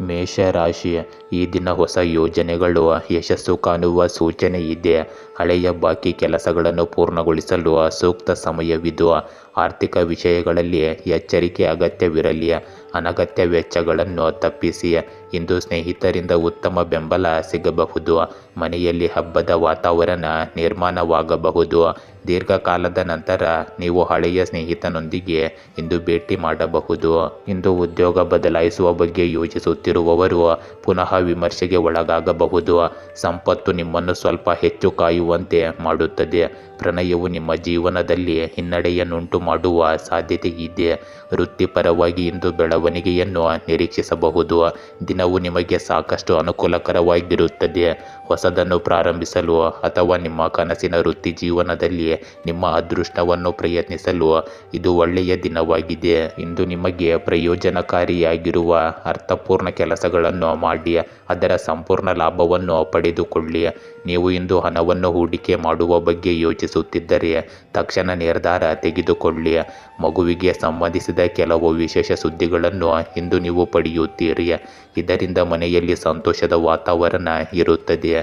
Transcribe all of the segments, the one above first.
ಮೇಷರಾಶಿ ಈ ದಿನ ಹೊಸ ಯೋಜನೆಗಳು, ಯಶಸ್ಸು ಕಾಣುವ ಸೂಚನೆ ಇದೆ. ಹಳೆಯ ಬಾಕಿ ಕೆಲಸಗಳನ್ನು ಪೂರ್ಣಗೊಳಿಸಲು ಸೂಕ್ತ ಸಮಯವಿದು. ಆರ್ಥಿಕ ವಿಷಯಗಳಲ್ಲಿ ಎಚ್ಚರಿಕೆ ಅಗತ್ಯವಿರಲಿ. ಅನಗತ್ಯ ವೆಚ್ಚಗಳನ್ನು ತಪ್ಪಿಸಿ. ಇಂದು ಸ್ನೇಹಿತರಿಂದ ಉತ್ತಮ ಬೆಂಬಲ ಸಿಗಬಹುದು. ಮನೆಯಲ್ಲಿ ಹಬ್ಬದ ವಾತಾವರಣ ನಿರ್ಮಾಣವಾಗಬಹುದು. ದೀರ್ಘಕಾಲದ ನಂತರ ನೀವು ಹಳೆಯ ಸ್ನೇಹಿತನೊಂದಿಗೆ ಇಂದು ಭೇಟಿ ಮಾಡಬಹುದು. ಇಂದು ಉದ್ಯೋಗ ಬದಲಾಯಿಸುವ ಬಗ್ಗೆ ಯೋಚಿಸುತ್ತಿರುವವರು ಪುನಃ ವಿಮರ್ಶೆಗೆ ಒಳಗಾಗಬಹುದು. ಸಂಪತ್ತು ನಿಮ್ಮನ್ನು ಸ್ವಲ್ಪ ಹೆಚ್ಚು ಕಾಯುವಂತೆ ಮಾಡುತ್ತದೆ. ಪ್ರಣಯವು ನಿಮ್ಮ ಜೀವನದಲ್ಲಿ ಹಿನ್ನಡೆಯನ್ನುಂಟು ಮಾಡುವ ಸಾಧ್ಯತೆ ಇದೆ ವೃತ್ತಿಪರವಾಗಿ ಇಂದು ಬೆಳವಣಿಗೆಯನ್ನು ನಿರೀಕ್ಷಿಸಬಹುದು. ದಿನವು ನಿಮಗೆ ಸಾಕಷ್ಟು ಅನುಕೂಲಕರವಾಗಿರುತ್ತದೆ. ಹೊಸದನ್ನು ಪ್ರಾರಂಭಿಸಲು ಅಥವಾ ನಿಮ್ಮ ಕನಸಿನ ವೃತ್ತಿ ಜೀವನದಲ್ಲಿ ನಿಮ್ಮ ಅದೃಷ್ಟವನ್ನು ಪ್ರಯತ್ನಿಸಲು ಇದು ಒಳ್ಳೆಯ ದಿನವಾಗಿದೆ. ಇಂದು ನಿಮಗೆ ಪ್ರಯೋಜನಕಾರಿಯಾಗಿರುವ ಅರ್ಥಪೂರ್ಣ ಕೆಲಸಗಳನ್ನು ಮಾಡಿ, ಅದರ ಸಂಪೂರ್ಣ ಲಾಭವನ್ನು ಪಡೆದುಕೊಳ್ಳಿ. ನೀವು ಇಂದು ಹಣವನ್ನು ಹೂಡಿಕೆ ಮಾಡುವ ಬಗ್ಗೆ ಯೋಚಿಸುತ್ತಿದ್ದರೆ ತಕ್ಷಣ ನಿರ್ಧಾರ ತೆಗೆದುಕೊಳ್ಳಿ. ಮಗುವಿಗೆ ಸಂಬಂಧಿಸಿದ ಕೆಲವು ವಿಶೇಷ ಸುದ್ದಿಗಳನ್ನು ಇಂದು ನೀವು ಪಡೆಯುತ್ತೀರಿ. ಇದರಿಂದ ಮನೆಯಲ್ಲಿ ಸಂತೋಷದ ವಾತಾವರಣ ಇರುತ್ತದೆ.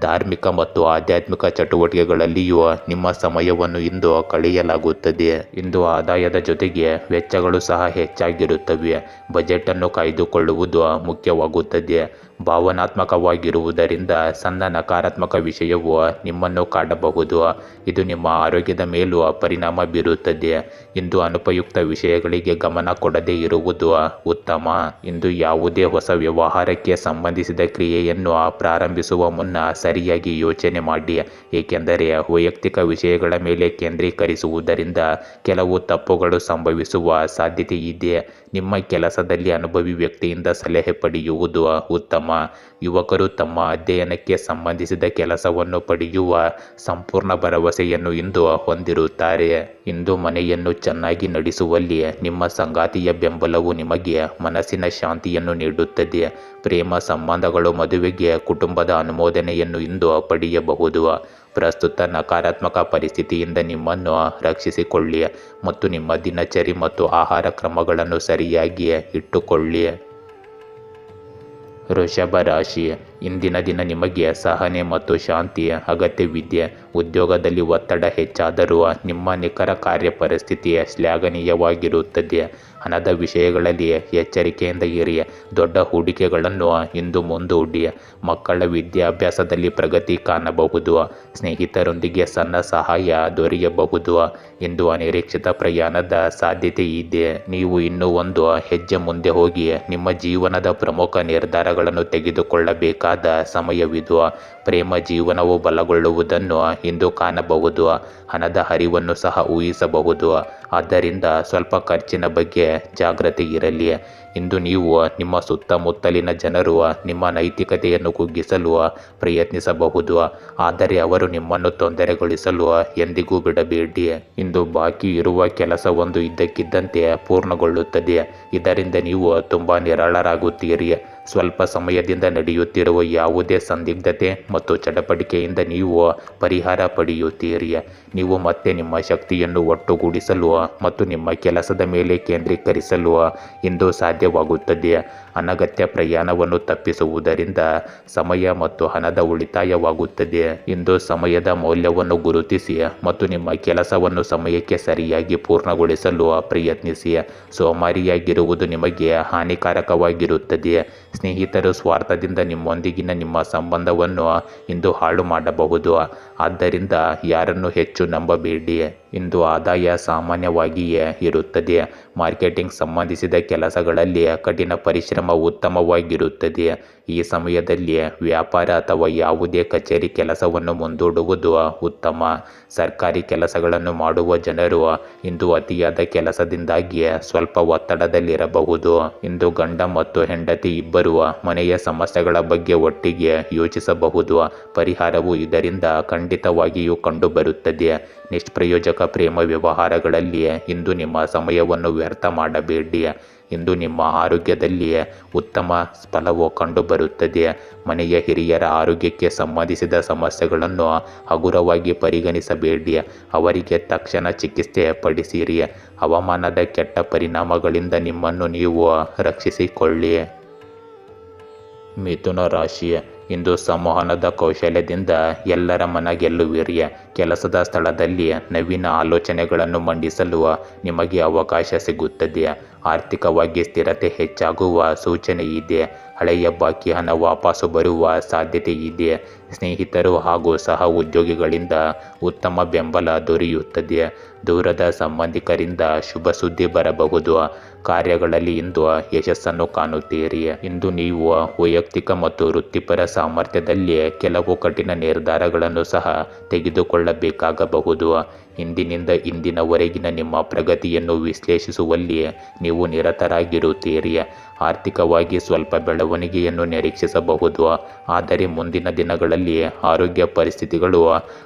ಧಾರ್ಮಿಕ ಮತ್ತು ಆಧ್ಯಾತ್ಮಿಕ ಚಟುವಟಿಕೆಗಳಲ್ಲಿಯೂ ನಿಮ್ಮ ಸಮಯವನ್ನು ಇಂದು ಕಳೆಯಲಾಗುತ್ತದೆ. ಇಂದು ಆದಾಯದ ಜೊತೆಗೆ ವೆಚ್ಚಗಳು ಸಹ ಹೆಚ್ಚಾಗಿರುತ್ತವೆ. ಬಜೆಟನ್ನು ಕಾಯ್ದುಕೊಳ್ಳುವುದು ಮುಖ್ಯವಾಗುತ್ತದೆ. ಭಾವನಾತ್ಮಕವಾಗಿರುವುದರಿಂದ ಸಣ್ಣ ನಕಾರಾತ್ಮಕ ವಿಷಯವು ನಿಮ್ಮನ್ನು ಕಾಡಬಹುದು. ಇದು ನಿಮ್ಮ ಆರೋಗ್ಯದ ಮೇಲೂ ಪರಿಣಾಮ ಬೀರುತ್ತದೆ. ಇಂದು ಅನುಪಯುಕ್ತ ವಿಷಯಗಳಿಗೆ ಗಮನ ಕೊಡದೇ ಇರುವುದು ಉತ್ತಮ. ಇಂದು ಯಾವುದೇ ಹೊಸ ವ್ಯವಹಾರಕ್ಕೆ ಸಂಬಂಧಿಸಿದ ಕ್ರಿಯೆಯನ್ನು ಪ್ರಾರಂಭಿಸುವ ಮುನ್ನ ಸರಿಯಾಗಿ ಯೋಚನೆ ಮಾಡಿ. ಏಕೆಂದರೆ ವೈಯಕ್ತಿಕ ವಿಷಯಗಳ ಮೇಲೆ ಕೇಂದ್ರೀಕರಿಸುವುದರಿಂದ ಕೆಲವು ತಪ್ಪುಗಳು ಸಂಭವಿಸುವ ಸಾಧ್ಯತೆ ಇದೆ. ನಿಮ್ಮ ಕೆಲಸದಲ್ಲಿ ಅನುಭವಿ ವ್ಯಕ್ತಿಯಿಂದ ಸಲಹೆ ಪಡೆಯುವುದು ಉತ್ತಮ. ಯುವಕರು ತಮ್ಮ ಅಧ್ಯಯನಕ್ಕೆ ಸಂಬಂಧಿಸಿದ ಕೆಲಸವನ್ನು ಪಡೆಯುವ ಸಂಪೂರ್ಣ ಭರವಸೆಯನ್ನು ಇಂದು ಹೊಂದಿರುತ್ತಾರೆ. ಇಂದು ಮನೆಯನ್ನು ಚೆನ್ನಾಗಿ ನಡೆಸುವಲ್ಲಿ ನಿಮ್ಮ ಸಂಗಾತಿಯ ಬೆಂಬಲವು ನಿಮಗೆ ಮನಸ್ಸಿನ ಶಾಂತಿಯನ್ನು ನೀಡುತ್ತದೆ. ಪ್ರೇಮ ಸಂಬಂಧಗಳು ಮದುವೆಗೆ ಕುಟುಂಬದ ಅನುಮೋದನೆಯನ್ನು ಇಂದು ಪಡೆಯಬಹುದು. ಪ್ರಸ್ತುತ ನಕಾರಾತ್ಮಕ ಪರಿಸ್ಥಿತಿಯಿಂದ ನಿಮ್ಮನ್ನು ರಕ್ಷಿಸಿಕೊಳ್ಳಿ ಮತ್ತು ನಿಮ್ಮ ದಿನಚರಿ ಮತ್ತು ಆಹಾರ ಕ್ರಮಗಳನ್ನು ಸರಿಯಾಗಿ ಇಟ್ಟುಕೊಳ್ಳಿ. ವೃಷಭ ರಾಶಿ ಇಂದಿನ ದಿನ ನಿಮಗೆ ಸಹನೆ ಮತ್ತು ಶಾಂತಿಯ ಅಗತ್ಯವಿದೆ. ಉದ್ಯೋಗದಲ್ಲಿ ಒತ್ತಡ ಹೆಚ್ಚಾದರೂ ನಿಮ್ಮ ನಿಖರ ಕಾರ್ಯ ಪರಿಸ್ಥಿತಿ ಶ್ಲಾಘನೀಯವಾಗಿರುತ್ತದೆ. ಹಣದ ವಿಷಯಗಳಲ್ಲಿ ಎಚ್ಚರಿಕೆಯಿಂದ ಇರಿ. ದೊಡ್ಡ ಹೂಡಿಕೆಗಳನ್ನು ಇಂದು ಮುಂದೂಡಿ. ಮಕ್ಕಳ ವಿದ್ಯಾಭ್ಯಾಸದಲ್ಲಿ ಪ್ರಗತಿ ಕಾಣಬಹುದು. ಸ್ನೇಹಿತರೊಂದಿಗೆ ಸಣ್ಣ ಸಹಾಯ ದೊರೆಯಬಹುದು. ಇಂದು ಅನಿರೀಕ್ಷಿತ ಪ್ರಯಾಣದ ಸಾಧ್ಯತೆ ಇದೆ. ನೀವು ಇನ್ನೂ ಒಂದು ಹೆಜ್ಜೆ ಮುಂದೆ ಹೋಗಿ ನಿಮ್ಮ ಜೀವನದ ಪ್ರಮುಖ ನಿರ್ಧಾರಗಳನ್ನು ತೆಗೆದುಕೊಳ್ಳಬೇಕಾದ ಸಮಯವಿದು. ಪ್ರೇಮ ಜೀವನವು ಬಲಗೊಳ್ಳುವುದನ್ನು ಇಂದು ಕಾಣಬಹುದು. ಹಣದ ಹರಿವನ್ನು ಸಹ ಊಹಿಸಬಹುದು. ಆದ್ದರಿಂದ ಸ್ವಲ್ಪ ಖರ್ಚಿನ ಬಗ್ಗೆ ಜಾಗೃತಿ ಇರಲಿ. ಇಂದು ನೀವು ನಿಮ್ಮ ಸುತ್ತಮುತ್ತಲಿನ ಜನರು ನಿಮ್ಮ ನೈತಿಕತೆಯನ್ನು ಕುಗ್ಗಿಸಲು ಪ್ರಯತ್ನಿಸಬಹುದು. ಆದರೆ ಅವರು ನಿಮ್ಮನ್ನು ತೊಂದರೆಗೊಳಿಸಲು ಎಂದಿಗೂ ಬಿಡಬೇಡಿ. ಇಂದು ಬಾಕಿ ಇರುವ ಕೆಲಸವೊಂದು ಇದ್ದಕ್ಕಿದ್ದಂತೆ ಪೂರ್ಣಗೊಳ್ಳುತ್ತದೆ. ಇದರಿಂದ ನೀವು ತುಂಬ ನಿರಾಳರಾಗುತ್ತೀರಿ. ಸ್ವಲ್ಪ ಸಮಯದಿಂದ ನಡೆಯುತ್ತಿರುವ ಯಾವುದೇ ಸಂದಿಗ್ಧತೆ ಮತ್ತು ಚಟಪಟಿಕೆಯಿಂದ ನೀವು ಪರಿಹಾರ ಪಡೆಯುತ್ತೀರಿ. ನೀವು ಮತ್ತೆ ನಿಮ್ಮ ಶಕ್ತಿಯನ್ನು ಒಟ್ಟುಗೂಡಿಸಲು ಮತ್ತು ನಿಮ್ಮ ಕೆಲಸದ ಮೇಲೆ ಕೇಂದ್ರೀಕರಿಸಲು ಇಂದು ಸಾಧ್ಯವಾಗುತ್ತದೆ. ಅನಗತ್ಯ ಪ್ರಯಾಣವನ್ನು ತಪ್ಪಿಸುವುದರಿಂದ ಸಮಯ ಮತ್ತು ಹಣದ ಉಳಿತಾಯವಾಗುತ್ತದೆ. ಇಂದು ಸಮಯದ ಮೌಲ್ಯವನ್ನು ಗುರುತಿಸಿ ಮತ್ತು ನಿಮ್ಮ ಕೆಲಸವನ್ನು ಸಮಯಕ್ಕೆ ಸರಿಯಾಗಿ ಪೂರ್ಣಗೊಳಿಸಲು ಪ್ರಯತ್ನಿಸಿ. ಸೋಮಾರಿಯಾಗಿರುವುದು ನಿಮಗೆ ಹಾನಿಕಾರಕವಾಗಿರುತ್ತದೆ. ಸ್ನೇಹಿತರು ಸ್ವಾರ್ಥದಿಂದ ನಿಮ್ಮೊಂದಿಗಿನ ನಿಮ್ಮ ಸಂಬಂಧವನ್ನು ಇಂದು ಹಾಳು ಮಾಡಬಹುದು. ಆದ್ದರಿಂದ ಯಾರನ್ನು ಹೆಚ್ಚು ನಂಬಬೇಡಿ. ಇಂದು ಆದಾಯ ಸಾಮಾನ್ಯವಾಗಿಯೇ ಇರುತ್ತದೆ. ಮಾರ್ಕೆಟಿಂಗ್ ಸಂಬಂಧಿಸಿದ ಕೆಲಸಗಳಲ್ಲಿ ಕಠಿಣ ಪರಿಶ್ರಮ ಉತ್ತಮವಾಗಿರುತ್ತದೆ. ಈ ಸಮಯದಲ್ಲಿ ವ್ಯಾಪಾರ ಅಥವಾ ಯಾವುದೇ ಕಚೇರಿ ಕೆಲಸವನ್ನು ಮುಂದೂಡುವುದು ಉತ್ತಮ. ಸರ್ಕಾರಿ ಕೆಲಸಗಳನ್ನು ಮಾಡುವ ಜನರು ಇಂದು ಅತಿಯಾದ ಕೆಲಸದಿಂದಾಗಿ ಸ್ವಲ್ಪ ಒತ್ತಡದಲ್ಲಿರಬಹುದು. ಇಂದು ಗಂಡ ಮತ್ತು ಹೆಂಡತಿ ಇಬ್ಬರು ಮನೆಯ ಸಮಸ್ಯೆಗಳ ಬಗ್ಗೆ ಒಟ್ಟಿಗೆ ಯೋಚಿಸಬಹುದು. ಪರಿಹಾರವು ಇದರಿಂದ ಖಂಡಿತವಾಗಿಯೂ ಕಂಡುಬರುತ್ತದೆ. ನಿಷ್ಪ್ರಯೋಜಕ ಪ್ರೇಮ ವ್ಯವಹಾರಗಳಲ್ಲಿ ಇಂದು ನಿಮ್ಮ ಸಮಯವನ್ನು ವ್ಯರ್ಥ ಮಾಡಬೇಡಿ. ಇಂದು ನಿಮ್ಮ ಆರೋಗ್ಯದಲ್ಲಿ ಉತ್ತಮ ಫಲವು ಕಂಡುಬರುತ್ತದೆ. ಮನೆಯ ಹಿರಿಯರ ಆರೋಗ್ಯಕ್ಕೆ ಸಂಬಂಧಿಸಿದ ಸಮಸ್ಯೆಗಳನ್ನು ಹಗುರವಾಗಿ ಪರಿಗಣಿಸಬೇಡಿ. ಅವರಿಗೆ ತಕ್ಷಣ ಚಿಕಿತ್ಸೆ ಪಡಿಸಿರಿ. ಹವಾಮಾನದ ಕೆಟ್ಟ ಪರಿಣಾಮಗಳಿಂದ ನಿಮ್ಮನ್ನು ನೀವು ರಕ್ಷಿಸಿಕೊಳ್ಳಿ. ಮಿಥುನ ರಾಶಿ ಇಂದು ಸಂವಹನದ ಕೌಶಲ್ಯದಿಂದ ಎಲ್ಲರ ಮನ ಗೆಲ್ಲುವಿರಿ ಕೆಲಸದ ಸ್ಥಳದಲ್ಲಿ ನವೀನ ಆಲೋಚನೆಗಳನ್ನು ಮಂಡಿಸಲು ನಿಮಗೆ ಅವಕಾಶ ಸಿಗುತ್ತದೆ. ಆರ್ಥಿಕವಾಗಿ ಸ್ಥಿರತೆ ಹೆಚ್ಚಾಗುವ ಸೂಚನೆ ಇದೆ. ಹಳೆಯ ಬಾಕಿ ಹಣ ವಾಪಸ್ಸು ಬರುವ ಸಾಧ್ಯತೆ ಇದೆ. ಸ್ನೇಹಿತರು ಹಾಗೂ ಸಹ ಉದ್ಯೋಗಿಗಳಿಂದ ಉತ್ತಮ ಬೆಂಬಲ ದೊರೆಯುತ್ತದೆ. ದೂರದ ಸಂಬಂಧಿಕರಿಂದ ಶುಭ ಸುದ್ದಿ ಬರಬಹುದು. ಕಾರ್ಯಗಳಲ್ಲಿ ಇಂದು ಯಶಸ್ಸನ್ನು ಕಾಣುತ್ತೀರಿ. ಇಂದು ನೀವು ವೈಯಕ್ತಿಕ ಮತ್ತು ವೃತ್ತಿಪರ ಸಾಮರ್ಥ್ಯದಲ್ಲಿ ಕೆಲವು ಕಠಿಣ ನಿರ್ಧಾರಗಳನ್ನು ಸಹ ತೆಗೆದುಕೊಳ್ಳಬೇಕಾಗಬಹುದು. ಇಂದಿನಿಂದ ಇಂದಿನವರೆಗಿನ ನಿಮ್ಮ ಪ್ರಗತಿಯನ್ನು ವಿಶ್ಲೇಷಿಸುವಲ್ಲಿ ನೀವು ನಿರತರಾಗಿರುತ್ತೀರಿ. ಆರ್ಥಿಕವಾಗಿ ಸ್ವಲ್ಪ ಬೆಳವಣಿಗೆಯನ್ನು ನಿರೀಕ್ಷಿಸಬಹುದು. ಆದರೆ ಮುಂದಿನ ದಿನಗಳಲ್ಲಿ ಆರೋಗ್ಯ ಪರಿಸ್ಥಿತಿಗಳು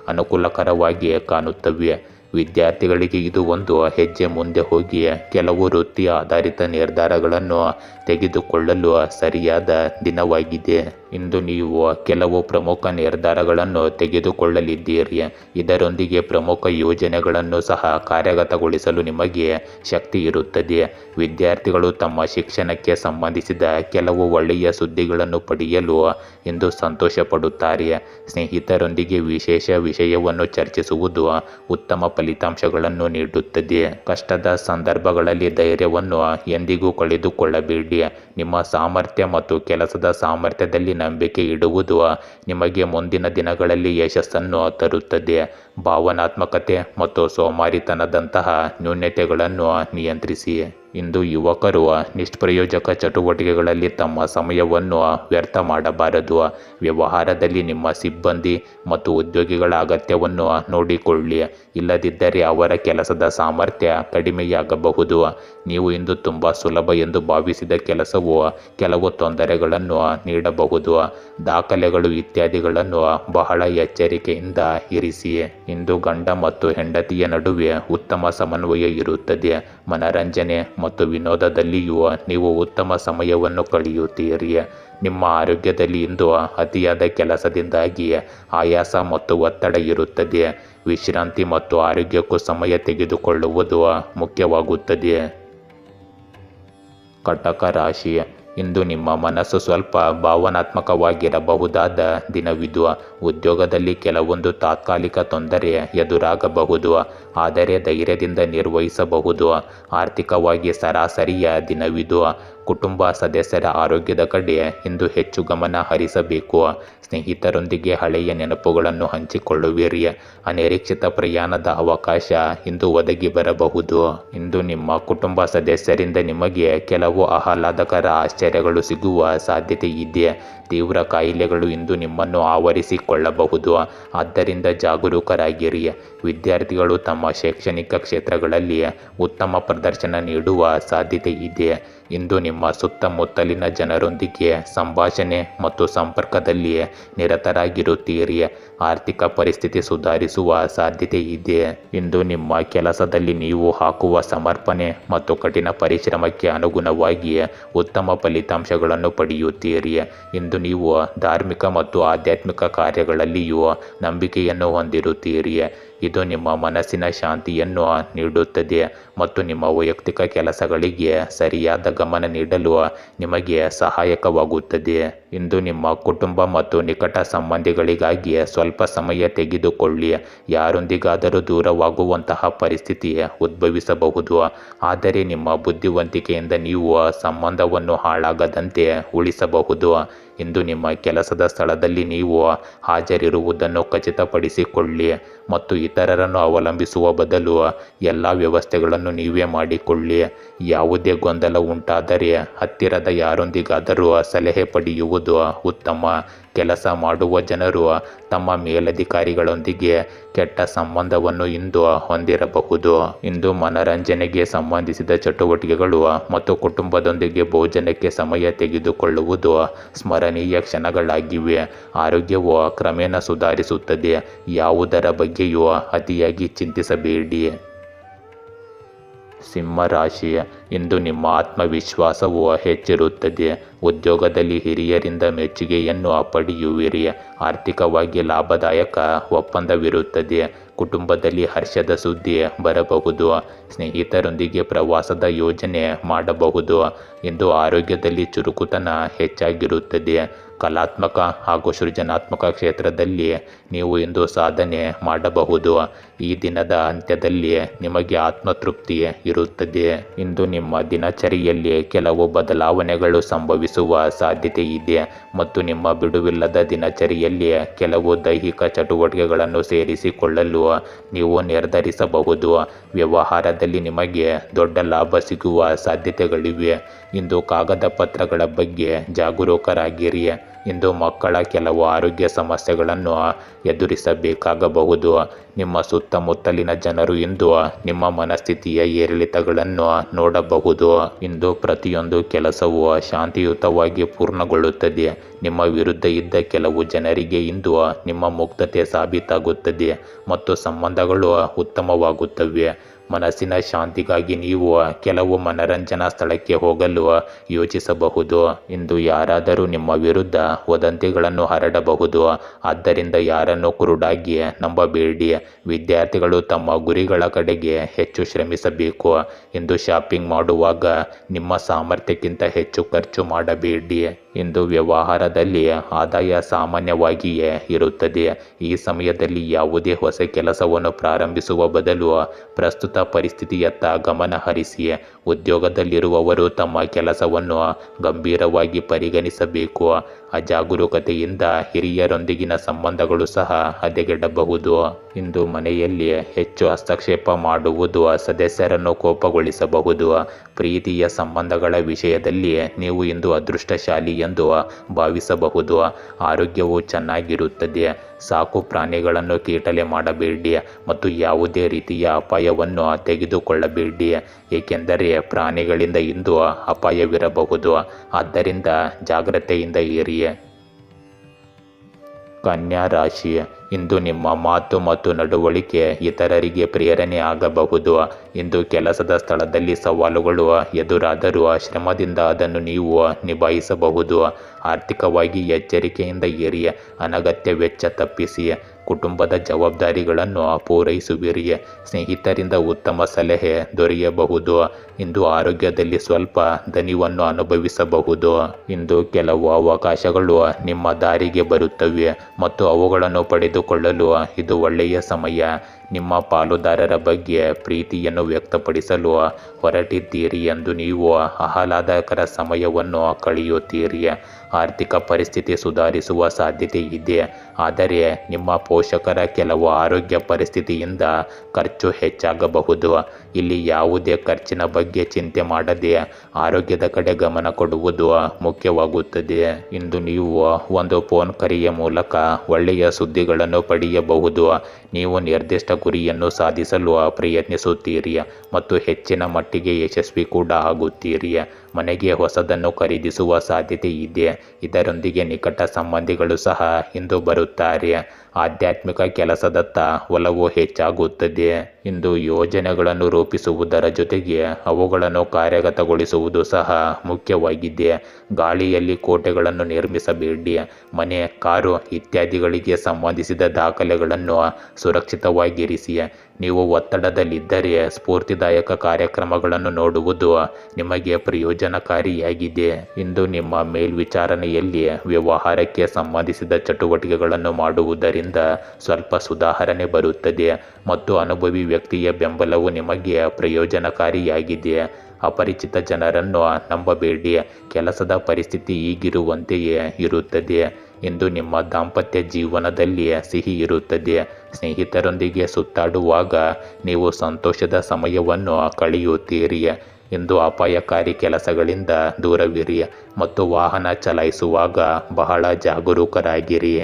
ಅನುಕೂಲಕರವಾಗಿ ಕಾಣುತ್ತವೆ. ವಿದ್ಯಾರ್ಥಿಗಳಿಗೆ ಇದು ಒಂದು ಹೆಜ್ಜೆ ಮುಂದೆ ಹೋಗಿ ಕೆಲವು ವೃತ್ತಿ ಆಧಾರಿತ ನಿರ್ಧಾರಗಳನ್ನು ತೆಗೆದುಕೊಳ್ಳಲು ಸರಿಯಾದ ದಿನವಾಗಿದೆ. ಇಂದು ನೀವು ಕೆಲವು ಪ್ರಮುಖ ನಿರ್ಧಾರಗಳನ್ನು ತೆಗೆದುಕೊಳ್ಳಲಿದ್ದೀರಿ. ಇದರೊಂದಿಗೆ ಪ್ರಮುಖ ಯೋಜನೆಗಳನ್ನು ಸಹ ಕಾರ್ಯಗತಗೊಳಿಸಲು ನಿಮಗೆ ಶಕ್ತಿ ಇರುತ್ತದೆ. ವಿದ್ಯಾರ್ಥಿಗಳು ತಮ್ಮ ಶಿಕ್ಷಣಕ್ಕೆ ಸಂಬಂಧಿಸಿದ ಕೆಲವು ಒಳ್ಳೆಯ ಸುದ್ದಿಗಳನ್ನು ಪಡೆಯಲು ಇಂದು ಸಂತೋಷ ಪಡುತ್ತಾರೆ ಸ್ನೇಹಿತರೊಂದಿಗೆ ವಿಶೇಷ ವಿಷಯವನ್ನು ಚರ್ಚಿಸುವುದು ಉತ್ತಮ ಫಲಿತಾಂಶಗಳನ್ನು ನೀಡುತ್ತದೆ. ಕಷ್ಟದ ಸಂದರ್ಭಗಳಲ್ಲಿ ಧೈರ್ಯವನ್ನು ಎಂದಿಗೂ ಕಳೆದುಕೊಳ್ಳಬೇಡಿ. ನಿಮ್ಮ ಸಾಮರ್ಥ್ಯ ಮತ್ತು ಕೆಲಸದ ಸಾಮರ್ಥ್ಯದಲ್ಲಿ ನಂಬಿಕೆ ಇಡುವುದು ನಿಮಗೆ ಮುಂದಿನ ದಿನಗಳಲ್ಲಿ ಯಶಸ್ಸನ್ನು ತರುತ್ತದೆ. ಭಾವನಾತ್ಮಕತೆ ಮತ್ತು ಸೋಮಾರಿತನದಂತಹ ನ್ಯೂನ್ಯತೆಗಳನ್ನು ನಿಯಂತ್ರಿಸಿ. ಇಂದು ಯುವಕರು ನಿಷ್ಪ್ರಯೋಜಕ ಚಟುವಟಿಕೆಗಳಲ್ಲಿ ತಮ್ಮ ಸಮಯವನ್ನು ವ್ಯರ್ಥ ಮಾಡಬಾರದು. ವ್ಯವಹಾರದಲ್ಲಿ ನಿಮ್ಮ ಸಿಬ್ಬಂದಿ ಮತ್ತು ಉದ್ಯೋಗಿಗಳ ಅಗತ್ಯವನ್ನು ನೋಡಿಕೊಳ್ಳಿ. ಇಲ್ಲದಿದ್ದರೆ ಅವರ ಕೆಲಸದ ಸಾಮರ್ಥ್ಯ ಕಡಿಮೆಯಾಗಬಹುದು. ನೀವು ಇಂದು ತುಂಬ ಸುಲಭ ಎಂದು ಭಾವಿಸಿದ ಕೆಲಸವು ಕೆಲವು ತೊಂದರೆಗಳನ್ನು ನೀಡಬಹುದು. ದಾಖಲೆಗಳು ಇತ್ಯಾದಿಗಳನ್ನು ಬಹಳ ಎಚ್ಚರಿಕೆಯಿಂದ ಇರಿಸಿ. ಇಂದು ಗಂಡ ಮತ್ತು ಹೆಂಡತಿಯ ನಡುವೆ ಉತ್ತಮ ಸಮನ್ವಯ ಇರುತ್ತದೆ. ಮನರಂಜನೆ ಮತ್ತು ವಿನೋದದಲ್ಲಿಯೂ ನೀವು ಉತ್ತಮ ಸಮಯವನ್ನು ಕಳೆಯುತ್ತೀರಿ. ನಿಮ್ಮ ಆರೋಗ್ಯದಲ್ಲಿ ಇಂದು ಅತಿಯಾದ ಕೆಲಸದಿಂದಾಗಿ ಆಯಾಸ ಮತ್ತು ಒತ್ತಡ ಇರುತ್ತದೆ. ವಿಶ್ರಾಂತಿ ಮತ್ತು ಆರೋಗ್ಯಕ್ಕೂ ಸಮಯ ತೆಗೆದುಕೊಳ್ಳುವುದು ಮುಖ್ಯವಾಗುತ್ತದೆ. ಕಟಕ ರಾಶಿ ಇಂದು ನಿಮ್ಮ ಮನಸ್ಸು ಸ್ವಲ್ಪ ಭಾವನಾತ್ಮಕವಾಗಿರಬಹುದಾದ ದಿನವಿದು. ಉದ್ಯೋಗದಲ್ಲಿ ಕೆಲವೊಂದು ತಾತ್ಕಾಲಿಕ ತೊಂದರೆ ಎದುರಾಗಬಹುದು, ಆದರೆ ಧೈರ್ಯದಿಂದ ನಿರ್ವಹಿಸಬಹುದು. ಆರ್ಥಿಕವಾಗಿ ಸರಾಸರಿಯ ದಿನವಿದು. ಕುಟುಂಬ ಸದಸ್ಯರ ಆರೋಗ್ಯದ ಕಡೆ ಇಂದು ಹೆಚ್ಚು ಗಮನ ಹರಿಸಬೇಕು. ಸ್ನೇಹಿತರೊಂದಿಗೆ ಹಳೆಯ ನೆನಪುಗಳನ್ನು ಹಂಚಿಕೊಳ್ಳುವಿರಿ. ಅನಿರೀಕ್ಷಿತ ಪ್ರಯಾಣದ ಅವಕಾಶ ಇಂದು ಒದಗಿ ಬರಬಹುದು. ಇಂದು ನಿಮ್ಮ ಕುಟುಂಬ ಸದಸ್ಯರಿಂದ ನಿಮಗೆ ಕೆಲವು ಆಹ್ಲಾದಕರ ಆಶ್ಚರ್ಯಗಳು ಸಿಗುವ ಸಾಧ್ಯತೆ ಇದೆ. ತೀವ್ರ ಕಾಯಿಲೆಗಳು ಇಂದು ನಿಮ್ಮನ್ನು ಆವರಿಸಿಕೊಳ್ಳಬಹುದು. ಆದ್ದರಿಂದ ಜಾಗರೂಕರಾಗಿರಿ. ವಿದ್ಯಾರ್ಥಿಗಳು ತಮ್ಮ ಶೈಕ್ಷಣಿಕ ಕ್ಷೇತ್ರಗಳಲ್ಲಿ ಉತ್ತಮ ಪ್ರದರ್ಶನ ನೀಡುವ ಸಾಧ್ಯತೆ ಇದೆ. ಇಂದು ನಿಮ್ಮ ಸುತ್ತಮುತ್ತಲಿನ ಜನರೊಂದಿಗೆ ಸಂಭಾಷಣೆ ಮತ್ತು ಸಂಪರ್ಕದಲ್ಲಿ ನಿರತರಾಗಿರುತ್ತೀರಿ. ಆರ್ಥಿಕ ಪರಿಸ್ಥಿತಿ ಸುಧಾರಿಸುವ ಸಾಧ್ಯತೆ ಇದೆ. ಇಂದು ನಿಮ್ಮ ಕೆಲಸದಲ್ಲಿ ನೀವು ಹಾಕುವ ಸಮರ್ಪಣೆ ಮತ್ತು ಕಠಿಣ ಪರಿಶ್ರಮಕ್ಕೆ ಅನುಗುಣವಾಗಿ ಉತ್ತಮ ಫಲಿತಾಂಶಗಳನ್ನು ಪಡೆಯುತ್ತೀರಿ. ಇಂದು ನೀವು ಧಾರ್ಮಿಕ ಮತ್ತು ಆಧ್ಯಾತ್ಮಿಕ ಕಾರ್ಯಗಳಲ್ಲಿಯೂ ನಂಬಿಕೆಯನ್ನು ಹೊಂದಿರುತ್ತೀರಿ. ಇದು ನಿಮ್ಮ ಮನಸ್ಸಿನ ಶಾಂತಿಯನ್ನು ನೀಡುತ್ತದೆ ಮತ್ತು ನಿಮ್ಮ ವೈಯಕ್ತಿಕ ಕೆಲಸಗಳಿಗೆ ಸರಿಯಾದ ಗಮನ ನೀಡಲು ನಿಮಗೆ ಸಹಾಯಕವಾಗುತ್ತದೆ. ಇಂದು ನಿಮ್ಮ ಕುಟುಂಬ ಮತ್ತು ನಿಕಟ ಸಂಬಂಧಿಗಳಿಗಾಗಿ ಸ್ವಲ್ಪ ಸಮಯ ತೆಗೆದುಕೊಳ್ಳಿ. ಯಾರೊಂದಿಗಾದರೂ ದೂರವಾಗುವಂತಹ ಪರಿಸ್ಥಿತಿ ಉದ್ಭವಿಸಬಹುದು. ಆದರೆ ನಿಮ್ಮ ಬುದ್ಧಿವಂತಿಕೆಯಿಂದ ನೀವು ಸಂಬಂಧವನ್ನು ಹಾಳಾಗದಂತೆ ಉಳಿಸಬಹುದು. ಇಂದು ನಿಮ್ಮ ಕೆಲಸದ ಸ್ಥಳದಲ್ಲಿ ನೀವು ಹಾಜರಿರುವುದನ್ನು ಖಚಿತಪಡಿಸಿಕೊಳ್ಳಿ ಮತ್ತು ಇತರರನ್ನು ಅವಲಂಬಿಸುವ ಬದಲು ಎಲ್ಲ ವ್ಯವಸ್ಥೆಗಳನ್ನು ನೀವೇ ಮಾಡಿಕೊಳ್ಳಿ. ಯಾವುದೇ ಗೊಂದಲ ಉಂಟಾದರೆ ಹತ್ತಿರದ ಯಾರೊಂದಿಗಾದರೂ ಸಲಹೆ ಪಡೆಯುವುದು ಉತ್ತಮ. ಕೆಲಸ ಮಾಡುವ ಜನರು ತಮ್ಮ ಮೇಲಧಿಕಾರಿಗಳೊಂದಿಗೆ ಕೆಟ್ಟ ಸಂಬಂಧವನ್ನು ಇಂದು ಹೊಂದಿರಬಹುದು. ಇಂದು ಮನರಂಜನೆಗೆ ಸಂಬಂಧಿಸಿದ ಚಟುವಟಿಕೆಗಳು ಮತ್ತು ಕುಟುಂಬದೊಂದಿಗೆ ಭೋಜನಕ್ಕೆ ಸಮಯ ತೆಗೆದುಕೊಳ್ಳುವುದು ಸ್ಮರಣೀಯ ಕ್ಷಣಗಳಾಗಿವೆ. ಆರೋಗ್ಯವು ಕ್ರಮೇಣ ಸುಧಾರಿಸುತ್ತದೆ. ಯಾವುದರ ಬಗ್ಗೆಯೂ ಅತಿಯಾಗಿ ಚಿಂತಿಸಬೇಡಿ. ಸಿಂಹರಾಶಿ ಇಂದು ನಿಮ್ಮ ಆತ್ಮವಿಶ್ವಾಸವು ಹೆಚ್ಚಿರುತ್ತದೆ. ಉದ್ಯೋಗದಲ್ಲಿ ಹಿರಿಯರಿಂದ ಮೆಚ್ಚುಗೆಯನ್ನು ಪಡೆಯುವಿರಿ ಆರ್ಥಿಕವಾಗಿ ಲಾಭದಾಯಕ ಒಪ್ಪಂದವಿರುತ್ತದೆ. ಕುಟುಂಬದಲ್ಲಿ ಹರ್ಷದ ಸುದ್ದಿ ಬರಬಹುದು. ಸ್ನೇಹಿತರೊಂದಿಗೆ ಪ್ರವಾಸದ ಯೋಜನೆ ಮಾಡಬಹುದು ಎಂದು ಆರೋಗ್ಯದಲ್ಲಿ ಚುರುಕುತನ ಹೆಚ್ಚಾಗಿರುತ್ತದೆ. ಕಲಾತ್ಮಕ ಹಾಗೂ ಸೃಜನಾತ್ಮಕ ಕ್ಷೇತ್ರದಲ್ಲಿ ನೀವು ಇಂದು ಸಾಧನೆ ಮಾಡಬಹುದು. ಈ ದಿನದ ಅಂತ್ಯದಲ್ಲಿ ನಿಮಗೆ ಆತ್ಮತೃಪ್ತಿ ಇರುತ್ತದೆ ಇಂದು ನಿಮ್ಮ ದಿನಚರಿಯಲ್ಲಿ ಕೆಲವು ಬದಲಾವಣೆಗಳು ಸಂಭವಿಸುವ ಸಾಧ್ಯತೆ ಇದೆ ಮತ್ತು ನಿಮ್ಮ ಬಿಡುವಿಲ್ಲದ ದಿನಚರಿಯಲ್ಲಿ ಕೆಲವು ದೈಹಿಕ ಚಟುವಟಿಕೆಗಳನ್ನು ಸೇರಿಸಿಕೊಳ್ಳಲು ನೀವು ನಿರ್ಧರಿಸಬಹುದು. ವ್ಯವಹಾರದಲ್ಲಿ ನಿಮಗೆ ದೊಡ್ಡ ಲಾಭ ಸಿಗುವ ಸಾಧ್ಯತೆಗಳಿವೆ. ಇಂದು ಕಾಗದ ಪತ್ರಗಳ ಬಗ್ಗೆ ಜಾಗರೂಕರಾಗಿರಿ. ಇಂದು ಮಕ್ಕಳ ಕೆಲವು ಆರೋಗ್ಯ ಸಮಸ್ಯೆಗಳನ್ನು ಎದುರಿಸಬೇಕಾಗಬಹುದು. ನಿಮ್ಮ ಸುತ್ತಮುತ್ತಲಿನ ಜನರು ಇಂದು ನಿಮ್ಮ ಮನಸ್ಥಿತಿಯ ಏರಿಳಿತಗಳನ್ನು ನೋಡಬಹುದು. ಇಂದು ಪ್ರತಿಯೊಂದು ಕೆಲಸವು ಶಾಂತಿಯುತವಾಗಿ ಪೂರ್ಣಗೊಳ್ಳುತ್ತದೆ. ನಿಮ್ಮ ವಿರುದ್ಧ ಇದ್ದ ಕೆಲವು ಜನರಿಗೆ ಇಂದು ನಿಮ್ಮ ಮುಕ್ತತೆ ಸಾಬೀತಾಗುತ್ತದೆ ಮತ್ತು ಸಂಬಂಧಗಳು ಉತ್ತಮವಾಗುತ್ತವೆ. ಮನಸ್ಸಿನ ಶಾಂತಿಗಾಗಿ ನೀವು ಕೆಲವು ಮನರಂಜನಾ ಸ್ಥಳಕ್ಕೆ ಹೋಗಲು ಯೋಚಿಸಬಹುದು. ಎಂದು ಯಾರಾದರೂ ನಿಮ್ಮ ವಿರುದ್ಧ ವದಂತಿಗಳನ್ನು ಹರಡಬಹುದು. ಆದ್ದರಿಂದ ಯಾರನ್ನು ಕುರುಡಾಗಿ ನಂಬಬೇಡಿ. ವಿದ್ಯಾರ್ಥಿಗಳು ತಮ್ಮ ಗುರಿಗಳ ಕಡೆಗೆ ಹೆಚ್ಚು ಶ್ರಮಿಸಬೇಕು. ಎಂದು ಶಾಪಿಂಗ್ ಮಾಡುವಾಗ ನಿಮ್ಮ ಸಾಮರ್ಥ್ಯಕ್ಕಿಂತ ಹೆಚ್ಚು ಖರ್ಚು ಮಾಡಬೇಡಿ. ಇಂದು ವ್ಯವಹಾರದಲ್ಲಿ ಆದಾಯ ಸಾಮಾನ್ಯವಾಗಿಯೇ ಇರುತ್ತದೆ. ಈ ಸಮಯದಲ್ಲಿ ಯಾವುದೇ ಹೊಸ ಕೆಲಸವನ್ನು ಪ್ರಾರಂಭಿಸುವ ಬದಲು ಪ್ರಸ್ತುತ ಪರಿಸ್ಥಿತಿಯತ್ತ ಗಮನ ಹರಿಸಿ ಉದ್ಯೋಗದಲ್ಲಿರುವವರು ತಮ್ಮ ಕೆಲಸವನ್ನು ಗಂಭೀರವಾಗಿ ಪರಿಗಣಿಸಬೇಕು. ಅಜಾಗರೂಕತೆಯಿಂದ ಹಿರಿಯರೊಂದಿಗಿನ ಸಂಬಂಧಗಳು ಸಹ ಹದಗೆಡಬಹುದು. ಇಂದು ಮನೆಯಲ್ಲಿ ಹೆಚ್ಚು ಹಸ್ತಕ್ಷೇಪ ಮಾಡುವುದು ಸದಸ್ಯರನ್ನು ಕೋಪಗೊಳಿಸಬಹುದು. ಪ್ರೀತಿಯ ಸಂಬಂಧಗಳ ವಿಷಯದಲ್ಲಿ ನೀವು ಇಂದು ಅದೃಷ್ಟಶಾಲಿ ಎಂದು ಭಾವಿಸಬಹುದು. ಆರೋಗ್ಯವು ಚೆನ್ನಾಗಿರುತ್ತದೆ. ಸಾಕು ಪ್ರಾಣಿಗಳನ್ನು ಕೀಟಲೆ ಮಾಡಬೇಡಿ ಮತ್ತು ಯಾವುದೇ ರೀತಿಯ ಅಪಾಯವನ್ನು ತೆಗೆದುಕೊಳ್ಳಬೇಡಿ ಏಕೆಂದರೆ ಪ್ರಾಣಿಗಳಿಂದ ಇಂದು ಅಪಾಯವಿರಬಹುದು. ಆದ್ದರಿಂದ ಜಾಗ್ರತೆಯಿಂದ ಇರಿ ಕನ್ಯಾ ರಾಶಿ ಇಂದು ನಿಮ್ಮ ಮಾತು ಮತ್ತು ನಡವಳಿಕೆ ಇತರರಿಗೆ ಪ್ರೇರಣೆ ಆಗಬಹುದು. ಇಂದು ಕೆಲಸದ ಸ್ಥಳದಲ್ಲಿ ಸವಾಲುಗಳು ಎದುರಾದರೂ ಶ್ರಮದಿಂದ ಅದನ್ನು ನೀವು ನಿಭಾಯಿಸಬಹುದು. ಆರ್ಥಿಕವಾಗಿ ಎಚ್ಚರಿಕೆಯಿಂದ ಏರಿ ಅನಗತ್ಯ ವೆಚ್ಚ ತಪ್ಪಿಸಿ. ಕುಟುಂಬದ ಜವಾಬ್ದಾರಿಗಳನ್ನು ಪೂರೈಸುವಿರಿ ಸ್ನೇಹಿತರಿಂದ ಉತ್ತಮ ಸಲಹೆ ದೊರೆಯಬಹುದು. ಇಂದು ಆರೋಗ್ಯದಲ್ಲಿ ಸ್ವಲ್ಪ ದನಿವನ್ನು ಅನುಭವಿಸಬಹುದು. ಇಂದು ಕೆಲವು ಅವಕಾಶಗಳು ನಿಮ್ಮ ದಾರಿಗೆ ಬರುತ್ತವೆ ಮತ್ತು ಅವುಗಳನ್ನು ಪಡೆದುಕೊಳ್ಳಲು ಇದು ಒಳ್ಳೆಯ ಸಮಯ. ನಿಮ್ಮ ಪಾಲುದಾರರ ಬಗ್ಗೆ ಪ್ರೀತಿಯನ್ನು ವ್ಯಕ್ತಪಡಿಸಲು ಹೊರಟಿದ್ದೀರಿ ಎಂದು ನೀವು ಆಹ್ಲಾದಕರ ಸಮಯವನ್ನು ಕಳೆಯುತ್ತೀರಿ. ಆರ್ಥಿಕ ಪರಿಸ್ಥಿತಿ ಸುಧಾರಿಸುವ ಸಾಧ್ಯತೆ ಇದೆ. ಆದರೆ ನಿಮ್ಮ ಪೋಷಕರ ಕೆಲವು ಆರೋಗ್ಯ ಪರಿಸ್ಥಿತಿಯಿಂದ ಖರ್ಚು ಹೆಚ್ಚಾಗಬಹುದು. ಇಲ್ಲಿ ಯಾವುದೇ ಖರ್ಚಿನ ಬಗ್ಗೆ ಚಿಂತೆ ಮಾಡದೆ ಆರೋಗ್ಯದ ಕಡೆ ಗಮನ ಕೊಡುವುದು ಮುಖ್ಯವಾಗುತ್ತದೆ. ಇಂದು ನೀವು ಒಂದು ಫೋನ್ ಕರೆಯ ಮೂಲಕ ಒಳ್ಳೆಯ ಸುದ್ದಿಗಳನ್ನು ಪಡೆಯಬಹುದು. ನೀವು ನಿರ್ದಿಷ್ಟ ಗುರಿಯನ್ನು ಸಾಧಿಸಲು ಪ್ರಯತ್ನಿಸುತ್ತೀರಿ. ಮತ್ತು ಹೆಚ್ಚಿನ ಮಟ್ಟಿಗೆ ಯಶಸ್ವಿ ಕೂಡ ಆಗುತ್ತೀರಿ. ಮನೆಗೆ ಹೊಸದನ್ನು ಖರೀದಿಸುವ ಸಾಧ್ಯತೆ ಇದೆ. ಇದರೊಂದಿಗೆ ನಿಕಟ ಸಂಬಂಧಿಗಳು ಸಹ ಇಂದು ಬರುತ್ತಾರೆ. ಆಧ್ಯಾತ್ಮಿಕ ಕೆಲಸದತ್ತ ಒಲವು ಹೆಚ್ಚಾಗುತ್ತದೆ. ಇಂದು ಯೋಜನೆಗಳನ್ನು ರೂಪಿಸುವುದರ ಜೊತೆಗೆ ಅವುಗಳನ್ನು ಕಾರ್ಯಗತಗೊಳಿಸುವುದು ಸಹ ಮುಖ್ಯವಾಗಿದೆ. ಗಾಳಿಯಲ್ಲಿ ಕೋಟೆಗಳನ್ನು ನಿರ್ಮಿಸಬೇಡಿ. ಮನೆ, ಕಾರು ಇತ್ಯಾದಿಗಳಿಗೆ ಸಂಬಂಧಿಸಿದ ದಾಖಲೆಗಳನ್ನು ಸುರಕ್ಷಿತವಾಗಿರಿಸಿ. ನೀವು ಒತ್ತಡದಲ್ಲಿದ್ದರೆ ಸ್ಫೂರ್ತಿದಾಯಕ ಕಾರ್ಯಕ್ರಮಗಳನ್ನು ನೋಡುವುದು ನಿಮಗೆ ಪ್ರಯೋಜನಕಾರಿಯಾಗಿದೆ. ಇಂದು ನಿಮ್ಮ ಮೇಲ್ವಿಚಾರಣೆಯಲ್ಲಿ ವ್ಯವಹಾರಕ್ಕೆ ಸಂಬಂಧಿಸಿದ ಚಟುವಟಿಕೆಗಳನ್ನು ಮಾಡುವುದರಿಂದ ಸ್ವಲ್ಪ ಸುಧಾರಣೆ ಬರುತ್ತದೆ ಮತ್ತು ಅನುಭವಿ ವ್ಯಕ್ತಿಯ ಬೆಂಬಲವು ನಿಮಗೆ ಪ್ರಯೋಜನಕಾರಿಯಾಗಿದೆ. ಅಪರಿಚಿತ ಜನರನ್ನು ನಂಬಬೇಡಿ. ಕೆಲಸದ ಪರಿಸ್ಥಿತಿ ಈಗಿರುವಂತೆಯೇ ಇರುತ್ತದೆ. ಇಂದು ನಿಮ್ಮ ದಾಂಪತ್ಯ ಜೀವನದಲ್ಲಿ ಸಿಹಿ ಇರುತ್ತದೆ. ಸ್ನೇಹಿತರೊಂದಿಗೆ ಸುತ್ತಾಡುವಾಗ ನೀವು ಸಂತೋಷದ ಸಮಯವನ್ನು ಕಳೆಯುತ್ತೀರಿ. ಇಂದು ಅಪಾಯಕಾರಿ ಕೆಲಸಗಳಿಂದ ದೂರವಿರಿ ಮತ್ತು ವಾಹನ ಚಲಾಯಿಸುವಾಗ ಬಹಳ ಜಾಗರೂಕರಾಗಿರಿ.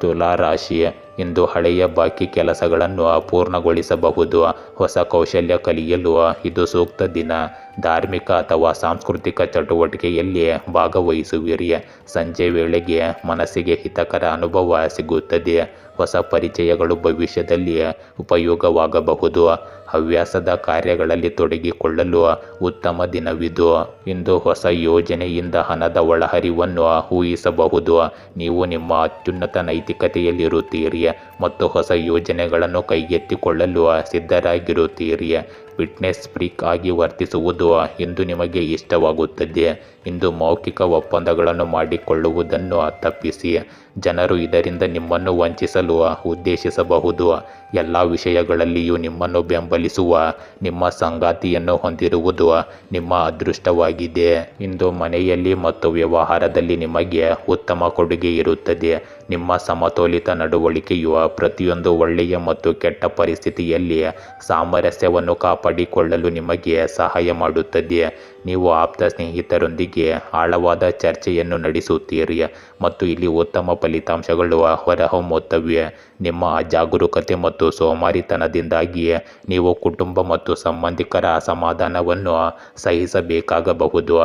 ತುಲಾ ರಾಶಿ ಇಂದು ಹಳೆಯ ಬಾಕಿ ಕೆಲಸಗಳನ್ನು ಪೂರ್ಣಗೊಳಿಸಬಹುದು ಹೊಸ ಕೌಶಲ್ಯ ಕಲಿಯಲು ಇದು ಸೂಕ್ತ ದಿನ. ಧಾರ್ಮಿಕ ಅಥವಾ ಸಾಂಸ್ಕೃತಿಕ ಚಟುವಟಿಕೆಯಲ್ಲಿ ಭಾಗವಹಿಸುವಿರಿ. ಸಂಜೆ ವೇಳೆಗೆ ಮನಸ್ಸಿಗೆ ಹಿತಕರ ಅನುಭವ ಸಿಗುತ್ತದೆ. ಹೊಸ ಪರಿಚಯಗಳು ಭವಿಷ್ಯದಲ್ಲಿ ಉಪಯೋಗವಾಗಬಹುದು. ಹವ್ಯಾಸದ ಕಾರ್ಯಗಳಲ್ಲಿ ತೊಡಗಿಕೊಳ್ಳಲು ಉತ್ತಮ ದಿನವಿದು. ಇಂದು ಹೊಸ ಯೋಜನೆಯಿಂದ ಹಣದ ಒಳಹರಿವನ್ನು ಊಹಿಸಬಹುದು. ನೀವು ನಿಮ್ಮ ಅತ್ಯುನ್ನತ ನೈತಿಕತೆಯಲ್ಲಿರುತ್ತೀರಿ ಮತ್ತು ಹೊಸ ಯೋಜನೆಗಳನ್ನು ಕೈಗೆತ್ತಿಕೊಳ್ಳಲು ಸಿದ್ಧರಾಗಿರುತ್ತೀರಿ. ಫಿಟ್ನೆಸ್ ಫ್ರೀಕ್ ಆಗಿ ವರ್ತಿಸುವುದು ಎಂದು ನಿಮಗೆ ಇಷ್ಟವಾಗುತ್ತದೆ. ಇಂದು ಮೌಖಿಕ ಒಪ್ಪಂದಗಳನ್ನು ಮಾಡಿಕೊಳ್ಳುವುದನ್ನು ತಪ್ಪಿಸಿ. ಜನರು ಇದರಿಂದ ನಿಮ್ಮನ್ನು ವಂಚಿಸಲು ಉದ್ದೇಶಿಸಬಹುದು. ಎಲ್ಲ ವಿಷಯಗಳಲ್ಲಿಯೂ ನಿಮ್ಮನ್ನು ಬೆಂಬಲಿಸುವ, ನಿಮ್ಮ ಸಂಗಾತಿಯನ್ನು ಹೊಂದಿರುವುದು ನಿಮ್ಮ ಅದೃಷ್ಟವಾಗಿದೆ. ಇಂದು ಮನೆಯಲ್ಲಿ ಮತ್ತು ವ್ಯವಹಾರದಲ್ಲಿ ನಿಮಗೆ ಉತ್ತಮ ಕೊಡುಗೆ ಇರುತ್ತದೆ. ನಿಮ್ಮ ಸಮತೋಲಿತ ನಡವಳಿಕೆಯು ಪ್ರತಿಯೊಂದು ಒಳ್ಳೆಯ ಮತ್ತು ಕೆಟ್ಟ ಪರಿಸ್ಥಿತಿಯಲ್ಲಿ ಸಾಮರಸ್ಯವನ್ನು ಕಾಪಾಡಿಕೊಳ್ಳಲು ನಿಮಗೆ ಸಹಾಯ ಮಾಡುತ್ತದೆ. ನೀವು ಆಪ್ತ ಸ್ನೇಹಿತರೊಂದಿಗೆ ಆಳವಾದ ಚರ್ಚೆಯನ್ನು ನಡೆಸುತ್ತೀರಿ. ಮತ್ತು ಇಲ್ಲಿ ಉತ್ತಮ ಫಲಿತಾಂಶಗಳು ಹೊರಹೊಮ್ಮುತ್ತವೆ. ನಿಮ್ಮ ಜಾಗರೂಕತೆ ಮತ್ತು ಸೋಮಾರಿತನದಿಂದಾಗಿಯೇ ನೀವು ಕುಟುಂಬ ಮತ್ತು ಸಂಬಂಧಿಕರ ಅಸಮಾಧಾನವನ್ನು ಸಹಿಸಬೇಕಾಗಬಹುದು.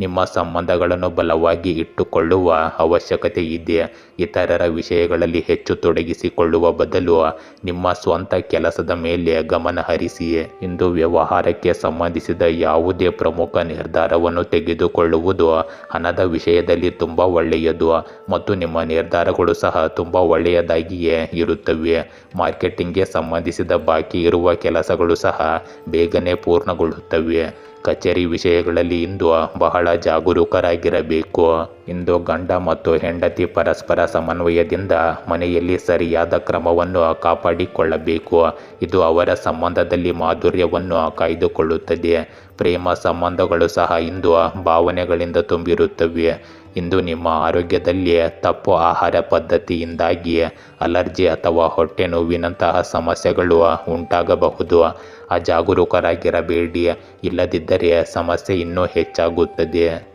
ನಿಮ್ಮ ಸಂಬಂಧಗಳನ್ನು ಬಲವಾಗಿ ಇಟ್ಟುಕೊಳ್ಳುವ ಅವಶ್ಯಕತೆ ಇದೆ. ಇತರರ ವಿಷಯಗಳಲ್ಲಿ ಹೆಚ್ಚು ತೊಡಗಿಸಿಕೊಳ್ಳುವ ಬದಲು ನಿಮ್ಮ ಸ್ವಂತ ಕೆಲಸದ ಮೇಲೆ ಗಮನ ಹರಿಸಿ. ಇಂದು ವ್ಯವಹಾರಕ್ಕೆ ಸಂಬಂಧಿಸಿದ ಯಾವುದೇ ಪ್ರಮುಖ ನಿರ್ಧಾರವನ್ನು ತೆಗೆದುಕೊಳ್ಳುವುದು ಹಣದ ವಿಷಯದಲ್ಲಿ ತುಂಬ ಒಳ್ಳೆಯದು ಮತ್ತು ನಿಮ್ಮ ನಿರ್ಧಾರಗಳು ಸಹ ತುಂಬ ಒಳ್ಳೆಯದಾಗಿಯೇ ಇರುತ್ತವೆ. ಮಾರ್ಕೆಟಿಂಗ್ಗೆ ಸಂಬಂಧಿಸಿದ ಬಾಕಿ ಇರುವ ಕೆಲಸಗಳು ಸಹ ಬೇಗನೆ ಪೂರ್ಣಗೊಳ್ಳುತ್ತವೆ. ಕಚೇರಿ ವಿಷಯಗಳಲ್ಲಿ ಇಂದು ಬಹಳ ಜಾಗರೂಕರಾಗಿರಬೇಕು. ಇಂದು ಗಂಡ ಮತ್ತು ಹೆಂಡತಿ ಪರಸ್ಪರ ಸಮನ್ವಯದಿಂದ ಮನೆಯಲ್ಲಿ ಸರಿಯಾದ ಕ್ರಮವನ್ನು ಕಾಪಾಡಿಕೊಳ್ಳಬೇಕು. ಇದು ಅವರ ಸಂಬಂಧದಲ್ಲಿ ಮಾಧುರ್ಯವನ್ನು ಕಾಯ್ದುಕೊಳ್ಳುತ್ತದೆ. ಪ್ರೇಮ ಸಂಬಂಧಗಳು ಸಹ ಇಂದು ಭಾವನೆಗಳಿಂದ ತುಂಬಿರುತ್ತವೆ. ಇಂದು ನಿಮ್ಮ ಆರೋಗ್ಯದಲ್ಲಿ ತಪ್ಪು ಆಹಾರ ಪದ್ಧತಿಯಿಂದಾಗಿ ಅಲರ್ಜಿ ಅಥವಾ ಹೊಟ್ಟೆ ನೋವಿನಂತಹ ಸಮಸ್ಯೆಗಳು ಉಂಟಾಗಬಹುದು. ಅಜಾಗರೂಕರಾಗಿರಬೇಡಿ. ಇಲ್ಲದಿದ್ದರೆ ಸಮಸ್ಯೆ ಇನ್ನೂ ಹೆಚ್ಚಾಗುತ್ತದೆ.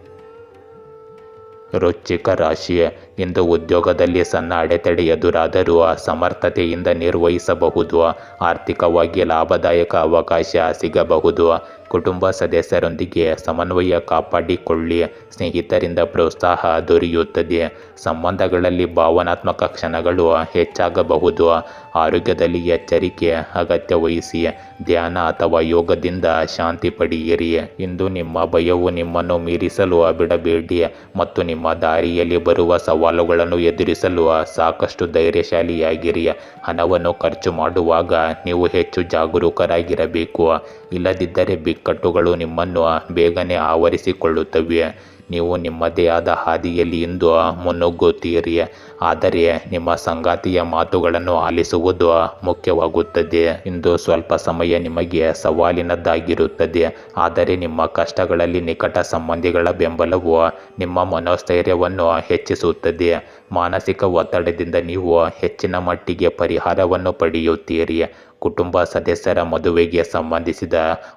ರುಚಿಕ ರಾಶಿ ಇಂದು ಉದ್ಯೋಗದಲ್ಲಿ ಸಣ್ಣ ಅಡೆತಡೆ ಎದುರಾದರೂ ಸಮರ್ಥತೆಯಿಂದ ನಿರ್ವಹಿಸಬಹುದು. ಆರ್ಥಿಕವಾಗಿ ಲಾಭದಾಯಕ ಅವಕಾಶ ಸಿಗಬಹುದು. ಕುಟುಂಬ ಸದಸ್ಯರೊಂದಿಗೆ ಸಮನ್ವಯ ಕಾಪಾಡಿಕೊಳ್ಳಿ. ಸ್ನೇಹಿತರಿಂದ ಪ್ರೋತ್ಸಾಹ ದೊರೆಯುತ್ತದೆ. ಸಂಬಂಧಗಳಲ್ಲಿ ಭಾವನಾತ್ಮಕ ಕ್ಷಣಗಳು ಹೆಚ್ಚಾಗಬಹುದು. ಆರೋಗ್ಯದಲ್ಲಿ ಎಚ್ಚರಿಕೆ ಅಗತ್ಯ ವಹಿಸಿ. ಧ್ಯಾನ ಅಥವಾ ಯೋಗದಿಂದ ಶಾಂತಿ ಪಡೆಯಿರಿ. ಇಂದು ನಿಮ್ಮ ಭಯವು ನಿಮ್ಮನ್ನು ಮೀರಿಸಲು ಬಿಡಬೇಡಿ ಮತ್ತು ನಿಮ್ಮ ದಾರಿಯಲ್ಲಿ ಬರುವ ಸವಾಲುಗಳನ್ನು ಎದುರಿಸಲು ಸಾಕಷ್ಟು ಧೈರ್ಯಶಾಲಿಯಾಗಿರಿ ಹಣವನ್ನು ಖರ್ಚು ಮಾಡುವಾಗ ನೀವು ಹೆಚ್ಚು ಜಾಗರೂಕರಾಗಿರಬೇಕು. ಇಲ್ಲದಿದ್ದರೆ ಬಿಕ್ಕಟ್ಟುಗಳು ನಿಮ್ಮನ್ನು ಬೇಗನೆ ಆವರಿಸಿಕೊಳ್ಳುತ್ತವೆ. ನೀವು ನಿಮ್ಮದೇ ಆದ ಹಾದಿಯಲ್ಲಿ ಇಂದು ಮುನ್ನುಗ್ಗುತ್ತೀರಿ. ಆದರೆ ನಿಮ್ಮ ಸಂಗಾತಿಯ ಮಾತುಗಳನ್ನು ಆಲಿಸುವುದು ಮುಖ್ಯವಾಗುತ್ತದೆ. ಇಂದು ಸ್ವಲ್ಪ ಸಮಯ ನಿಮಗೆ ಸವಾಲಿನದ್ದಾಗಿರುತ್ತದೆ. ಆದರೆ ನಿಮ್ಮ ಕಷ್ಟಗಳಲ್ಲಿ ನಿಕಟ ಸಂಬಂಧಿಗಳ ಬೆಂಬಲವು ನಿಮ್ಮ ಮನೋಸ್ಥೈರ್ಯವನ್ನು ಹೆಚ್ಚಿಸುತ್ತದೆ. ಮಾನಸಿಕ ಒತ್ತಡದಿಂದ ನೀವು ಹೆಚ್ಚಿನ ಮಟ್ಟಿಗೆ ಪರಿಹಾರವನ್ನು ಪಡೆಯುತ್ತೀರಿ. ಕುಟುಂಬ ಸದಸ್ಯರ ಮದುವೆಗೆ ಸಂಬಂಧಿಸಿದ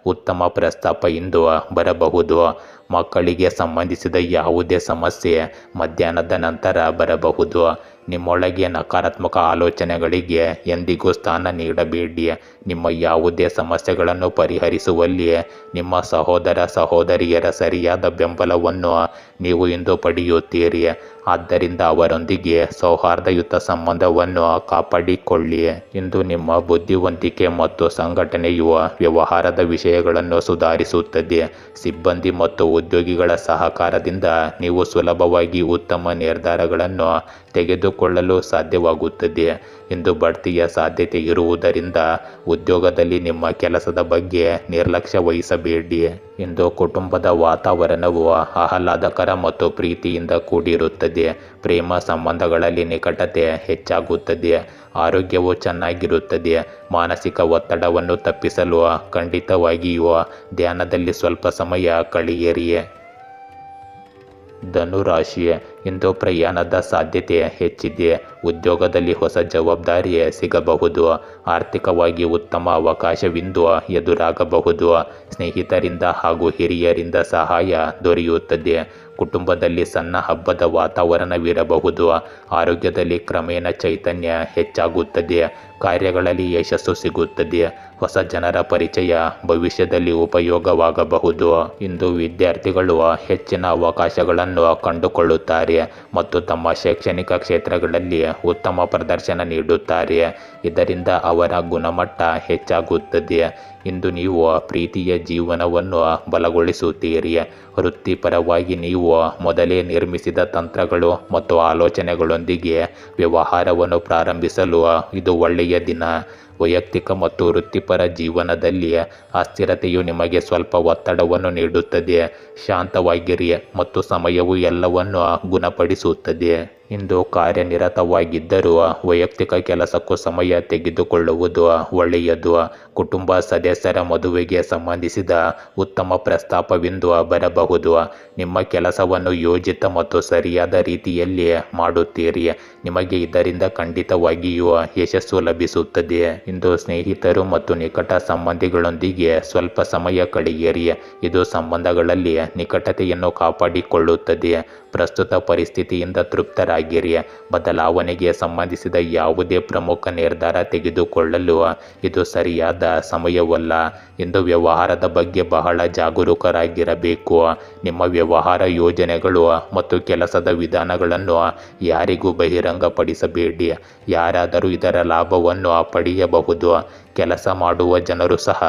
ಉತ್ತಮ ಪ್ರಸ್ತಾಪ ಇಂದು ಬರಬಹುದು. ಮಕ್ಕಳಿಗೆ ಸಂಬಂಧಿಸಿದ ಯಾವುದೇ ಸಮಸ್ಯೆ ಮಧ್ಯಾಹ್ನದ ನಂತರ ಬರಬಹುದು. ನಿಮ್ಮೊಳಗೆ ನಕಾರಾತ್ಮಕ ಆಲೋಚನೆಗಳಿಗೆ ಎಂದಿಗೂ ಸ್ಥಾನ ನೀಡಬೇಡಿ. ನಿಮ್ಮ ಯಾವುದೇ ಸಮಸ್ಯೆಗಳನ್ನು ಪರಿಹರಿಸುವಲ್ಲಿ ನಿಮ್ಮ ಸಹೋದರ ಸಹೋದರಿಯರ ಸರಿಯಾದ ಬೆಂಬಲವನ್ನು ನೀವು ಇಂದು ಪಡೆಯುತ್ತೀರಿ. ಆದ್ದರಿಂದ ಅವರೊಂದಿಗೆ ಸೌಹಾರ್ದಯುತ ಸಂಬಂಧವನ್ನು ಕಾಪಾಡಿಕೊಳ್ಳಿ ಇಂದು ನಿಮ್ಮ ಬುದ್ಧಿವಂತಿಕೆ ಮತ್ತು ಸಂಘಟನೆಯು ವ್ಯವಹಾರದ ವಿಷಯಗಳನ್ನು ಸುಧಾರಿಸುತ್ತದೆ. ಸಿಬ್ಬಂದಿ ಮತ್ತು ಉದ್ಯೋಗಿಗಳ ಸಹಕಾರದಿಂದ ನೀವು ಸುಲಭವಾಗಿ ಉತ್ತಮ ನಿರ್ಧಾರಗಳನ್ನು ತೆಗೆದುಕೊಳ್ಳಲು ಸಾಧ್ಯವಾಗುತ್ತದೆ. ಇಂದು ಬಡ್ತಿಯ ಸಾಧ್ಯತೆ ಇರುವುದರಿಂದ ಉದ್ಯೋಗದಲ್ಲಿ ನಿಮ್ಮ ಕೆಲಸದ ಬಗ್ಗೆ ನಿರ್ಲಕ್ಷ್ಯ ವಹಿಸಬೇಡಿ ಇಂದು ಕುಟುಂಬದ ವಾತಾವರಣವು ಆಹ್ಲಾದಕರ ಮತ್ತು ಪ್ರೀತಿಯಿಂದ ಕೂಡಿರುತ್ತದೆ. ಪ್ರೇಮ ಸಂಬಂಧಗಳಲ್ಲಿ ನಿಕಟತೆ ಹೆಚ್ಚಾಗುತ್ತದೆ. ಆರೋಗ್ಯವು ಚೆನ್ನಾಗಿರುತ್ತದೆ. ಮಾನಸಿಕ ಒತ್ತಡವನ್ನು ತಪ್ಪಿಸಲು ಖಂಡಿತವಾಗಿಯೂ ಧ್ಯಾನದಲ್ಲಿ ಸ್ವಲ್ಪ ಸಮಯ ಕಳೆಯಿರಿ. ಧನುರಾಶಿ ಇಂದು ಪ್ರಯಾಣದ ಸಾಧ್ಯತೆ ಹೆಚ್ಚಿದೆ. ಉದ್ಯೋಗದಲ್ಲಿ ಹೊಸ ಜವಾಬ್ದಾರಿ ಸಿಗಬಹುದು. ಆರ್ಥಿಕವಾಗಿ ಉತ್ತಮ ಅವಕಾಶವಿಂದು ಎದುರಾಗಬಹುದು. ಸ್ನೇಹಿತರಿಂದ ಹಾಗೂ ಹಿರಿಯರಿಂದ ಸಹಾಯ ದೊರೆಯುತ್ತದೆ. ಕುಟುಂಬದಲ್ಲಿ ಸಣ್ಣ ಹಬ್ಬದ ವಾತಾವರಣವಿರಬಹುದು. ಆರೋಗ್ಯದಲ್ಲಿ ಕ್ರಮೇಣ ಚೈತನ್ಯ ಹೆಚ್ಚಾಗುತ್ತದೆ. ಕಾರ್ಯಗಳಲ್ಲಿ ಯಶಸ್ಸು ಸಿಗುತ್ತದೆ. ಹೊಸ ಜನರ ಪರಿಚಯ ಭವಿಷ್ಯದಲ್ಲಿ ಉಪಯೋಗವಾಗಬಹುದು. ಇಂದು ವಿದ್ಯಾರ್ಥಿಗಳು ಹೆಚ್ಚಿನ ಅವಕಾಶಗಳನ್ನು ಕಂಡುಕೊಳ್ಳುತ್ತಾರೆ ಮತ್ತು ತಮ್ಮ ಶೈಕ್ಷಣಿಕ ಕ್ಷೇತ್ರಗಳಲ್ಲಿ ಉತ್ತಮ ಪ್ರದರ್ಶನ ನೀಡುತ್ತಾರೆ. ಇದರಿಂದ ಅವರ ಗುಣಮಟ್ಟ ಹೆಚ್ಚಾಗುತ್ತದೆ. ಇಂದು ನೀವು ಪ್ರೀತಿಯ ಜೀವನವನ್ನು ಬಲಗೊಳಿಸುತ್ತೀರಿ. ವೃತ್ತಿಪರವಾಗಿ ನೀವು ಮೊದಲೇ ನಿರ್ಮಿಸಿದ ತಂತ್ರಗಳು ಮತ್ತು ಆಲೋಚನೆಗಳೊಂದಿಗೆ ವ್ಯವಹಾರವನ್ನು ಪ್ರಾರಂಭಿಸಲು ಇದು ಒಳ್ಳೆಯ ದಿನ. ವೈಯಕ್ತಿಕ ಮತ್ತು ವೃತ್ತಿಪರ ಜೀವನದಲ್ಲಿ ಅಸ್ಥಿರತೆಯು ನಿಮಗೆ ಸ್ವಲ್ಪ ಒತ್ತಡವನ್ನು ನೀಡುತ್ತದೆ. ಶಾಂತವಾಗಿರಿ ಮತ್ತು ಸಮಯವು ಎಲ್ಲವನ್ನು ಗುಣಪಡಿಸುತ್ತದೆ. ಇಂದು ಕಾರ್ಯನಿರತವಾಗಿದ್ದರೂ ವೈಯಕ್ತಿಕ ಕೆಲಸಕ್ಕೂ ಸಮಯ ತೆಗೆದುಕೊಳ್ಳುವುದು ಒಳ್ಳೆಯದು. ಕುಟುಂಬ ಸದಸ್ಯರ ಮದುವೆಗೆ ಸಂಬಂಧಿಸಿದ ಉತ್ತಮ ಪ್ರಸ್ತಾಪವೆಂದು ಬರಬಹುದು. ನಿಮ್ಮ ಕೆಲಸವನ್ನು ಯೋಜಿತ ಮತ್ತು ಸರಿಯಾದ ರೀತಿಯಲ್ಲಿ ಮಾಡುತ್ತೀರಿ. ನಿಮಗೆ ಇದರಿಂದ ಖಂಡಿತವಾಗಿಯೂ ಯಶಸ್ಸು ಲಭಿಸುತ್ತದೆ. ಇಂದು ಸ್ನೇಹಿತರು ಮತ್ತು ನಿಕಟ ಸಂಬಂಧಿಗಳೊಂದಿಗೆ ಸ್ವಲ್ಪ ಸಮಯ ಕಳೆಯಿರಿ. ಇದು ಸಂಬಂಧಗಳಲ್ಲಿ ನಿಕಟತೆಯನ್ನು ಕಾಪಾಡಿಕೊಳ್ಳುತ್ತದೆ. ಪ್ರಸ್ತುತ ಪರಿಸ್ಥಿತಿಯಿಂದ ತೃಪ್ತರಾಗಿರಿ. ಬದಲಾವಣೆಗೆ ಸಂಬಂಧಿಸಿದ ಯಾವುದೇ ಪ್ರಮುಖ ನಿರ್ಧಾರ ತೆಗೆದುಕೊಳ್ಳಲು ಇದು ಸರಿಯಾದ ಸಮಯವಲ್ಲ. ಎಂದು ವ್ಯವಹಾರದ ಬಗ್ಗೆ ಬಹಳ ಜಾಗರೂಕರಾಗಿರಬೇಕು. ನಿಮ್ಮ ವ್ಯವಹಾರ ಯೋಜನೆಗಳು ಮತ್ತು ಕೆಲಸದ ವಿಧಾನಗಳನ್ನು ಯಾರಿಗೂ ಬಹಿರಂಗಪಡಿಸಬೇಡಿ. ಯಾರಾದರೂ ಇದರ ಲಾಭವನ್ನು ಪಡೆಯಬಹುದು. ಕೆಲಸ ಮಾಡುವ ಜನರು ಸಹ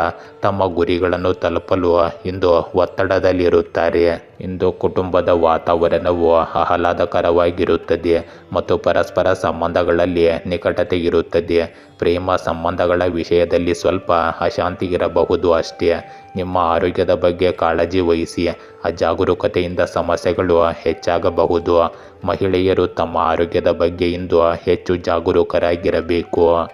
ತಮ್ಮ ಗುರಿಗಳನ್ನು ತಲುಪಲು ಇಂದು ಒತ್ತಡದಲ್ಲಿರುತ್ತಾರೆ. ಇಂದು ಕುಟುಂಬದ ವಾತಾವರಣವು ಆಹ್ಲಾದಕರವಾಗಿರುತ್ತದೆ ಮತ್ತು ಪರಸ್ಪರ ಸಂಬಂಧಗಳಲ್ಲಿ ನಿಕಟತೆ ಇರುತ್ತದೆ. ಪ್ರೇಮ ಸಂಬಂಧಗಳ ವಿಷಯದಲ್ಲಿ ಸ್ವಲ್ಪ ಅಶಾಂತಿ ಇರಬಹುದು ಅಷ್ಟೇ. ನಿಮ್ಮ ಆರೋಗ್ಯದ ಬಗ್ಗೆ ಕಾಳಜಿ ವಹಿಸಿ. ಅಜಾಗರೂಕತೆಯಿಂದ ಸಮಸ್ಯೆಗಳು ಹೆಚ್ಚಾಗಬಹುದು. ಮಹಿಳೆಯರು ತಮ್ಮ ಆರೋಗ್ಯದ ಬಗ್ಗೆ ಇಂದು ಹೆಚ್ಚು ಜಾಗರೂಕರಾಗಿರಬೇಕು.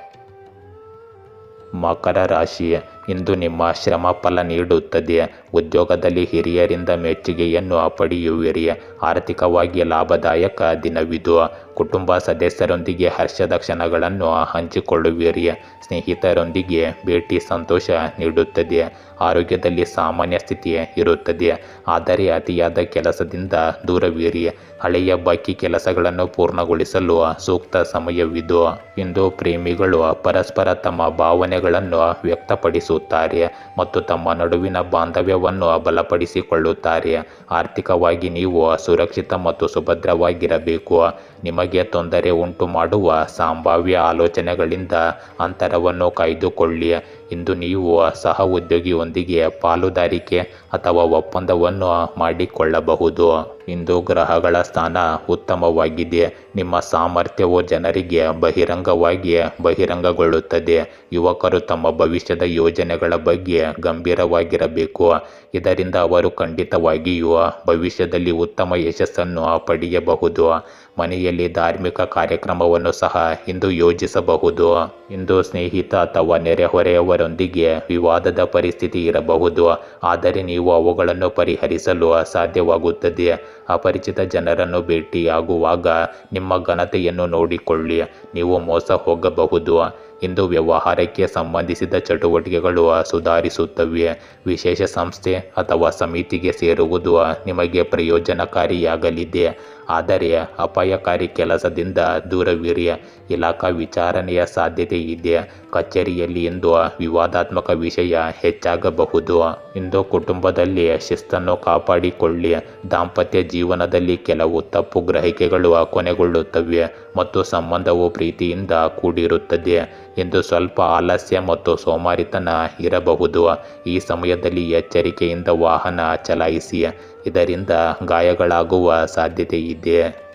ಮಕರ ರಾಶಿ ಇಂದು ನಿಮ್ಮ ಶ್ರಮ ಫಲ ನೀಡುತ್ತದೆ. ಉದ್ಯೋಗದಲ್ಲಿ ಹಿರಿಯರಿಂದ ಮೆಚ್ಚುಗೆಯನ್ನು ಪಡೆಯುವಿರಿ. ಆರ್ಥಿಕವಾಗಿ ಲಾಭದಾಯಕ ದಿನವಿದು. ಕುಟುಂಬ ಸದಸ್ಯರೊಂದಿಗೆ ಹರ್ಷದ ಕ್ಷಣಗಳನ್ನು ಹಂಚಿಕೊಳ್ಳುವಿರಿ ಸ್ನೇಹಿತರೊಂದಿಗೆ ಭೇಟಿ ಸಂತೋಷ ನೀಡುತ್ತದೆ. ಆರೋಗ್ಯದಲ್ಲಿ ಸಾಮಾನ್ಯ ಸ್ಥಿತಿ ಇರುತ್ತದೆ. ಆದರೆ ಅತಿಯಾದ ಕೆಲಸದಿಂದ ದೂರವಿರಿ. ಹಳೆಯ ಬಾಕಿ ಕೆಲಸಗಳನ್ನು ಪೂರ್ಣಗೊಳಿಸಲು ಸೂಕ್ತ ಸಮಯವಿದು ಇಂದು ಪ್ರೇಮಿಗಳು ಪರಸ್ಪರ ತಮ್ಮ ಭಾವನೆಗಳನ್ನು ವ್ಯಕ್ತಪಡಿಸುತ್ತಾರೆ ಮತ್ತು ತಮ್ಮ ನಡುವಿನ ಬಾಂಧವ್ಯವನ್ನು ಬಲಪಡಿಸಿಕೊಳ್ಳುತ್ತಾರೆ. ಆರ್ಥಿಕವಾಗಿ ನೀವು ಸುರಕ್ಷಿತ ಮತ್ತು ಸುಭದ್ರವಾಗಿರಬೇಕು. ನಿಮಗೆ ತೊಂದರೆ ಉಂಟು ಮಾಡುವ ಸಂಭಾವ್ಯ ಆಲೋಚನೆಗಳಿಂದ ಅಂತರವನ್ನು ಕಾಯ್ದುಕೊಳ್ಳಿ. ಇಂದು ನೀವು ಸಹ ಉದ್ಯೋಗಿಯೊಂದಿಗೆ ಪಾಲುದಾರಿಕೆ ಅಥವಾ ಒಪ್ಪಂದವನ್ನು ಮಾಡಿಕೊಳ್ಳಬಹುದು. ಇಂದು ಗ್ರಹಗಳ ಸ್ಥಾನ ಉತ್ತಮವಾಗಿದೆ. ನಿಮ್ಮ ಸಾಮರ್ಥ್ಯವು ಜನರಿಗೆ ಬಹಿರಂಗವಾಗಿ ಬಹಿರಂಗಗೊಳ್ಳುತ್ತದೆ. ಯುವಕರು ತಮ್ಮ ಭವಿಷ್ಯದ ಯೋಜನೆಗಳ ಬಗ್ಗೆ ಗಂಭೀರವಾಗಿರಬೇಕು. ಇದರಿಂದ ಅವರು ಖಂಡಿತವಾಗಿಯೂ ಭವಿಷ್ಯದಲ್ಲಿ ಉತ್ತಮ ಯಶಸ್ಸನ್ನು ಪಡೆಯಬಹುದು. ಮನೆಯಲ್ಲಿ ಧಾರ್ಮಿಕ ಕಾರ್ಯಕ್ರಮವನ್ನು ಸಹ ಇಂದು ಯೋಜಿಸಬಹುದು. ಇಂದು ಸ್ನೇಹಿತ ಅಥವಾ ನೆರೆಹೊರೆಯವರೊಂದಿಗೆ ವಿವಾದದ ಪರಿಸ್ಥಿತಿ ಇರಬಹುದು. ಆದರೆ ನೀವು ಅವುಗಳನ್ನು ಪರಿಹರಿಸಲು ಸಾಧ್ಯವಾಗುತ್ತದೆ ಅಪರಿಚಿತ ಜನರನ್ನು ಭೇಟಿಯಾಗುವಾಗ ನಿಮ್ಮ ಘನತೆಯನ್ನು ನೋಡಿಕೊಳ್ಳಿ. ನೀವು ಮೋಸ ಹೋಗಬಹುದು. ಇಂದು ವ್ಯವಹಾರಕ್ಕೆ ಸಂಬಂಧಿಸಿದ ಚಟುವಟಿಕೆಗಳು ಸುಧಾರಿಸುತ್ತವೆ. ವಿಶೇಷ ಸಂಸ್ಥೆ ಅಥವಾ ಸಮಿತಿಗೆ ಸೇರುವುದು ನಿಮಗೆ ಪ್ರಯೋಜನಕಾರಿಯಾಗಲಿದೆ. ಆದರೆ ಅಪಾಯಕಾರಿ ಕೆಲಸದಿಂದ ದೂರವಿರಿ ಇಲಾಖಾ ವಿಚಾರಣೆಯ ಸಾಧ್ಯತೆ ಇದೆ. ಕಚೇರಿಯಲ್ಲಿ ಇಂದು ವಿವಾದಾತ್ಮಕ ವಿಷಯ ಹೆಚ್ಚಾಗಬಹುದು. ಇಂದು ಕುಟುಂಬದಲ್ಲಿ ಶಿಸ್ತನ್ನು ಕಾಪಾಡಿಕೊಳ್ಳಿ. ದಾಂಪತ್ಯ ಜೀವನದಲ್ಲಿ ಕೆಲವು ತಪ್ಪು ಗ್ರಹಿಕೆಗಳು ಕೊನೆಗೊಳ್ಳುತ್ತವೆ ಮತ್ತು ಸಂಬಂಧವು ಪ್ರೀತಿಯಿಂದ ಕೂಡಿರುತ್ತದೆ. ಎಂದು ಸ್ವಲ್ಪ ಆಲಸ್ಯ ಮತ್ತು ಸೋಮಾರಿತನ ಇರಬಹುದು. ಈ ಸಮಯದಲ್ಲಿ ಎಚ್ಚರಿಕೆಯಿಂದ ವಾಹನ ಚಲಾಯಿಸಿ ಇದರಿಂದ ಗಾಯಗಳಾಗುವ ಸಾಧ್ಯತೆ ಇದೆ.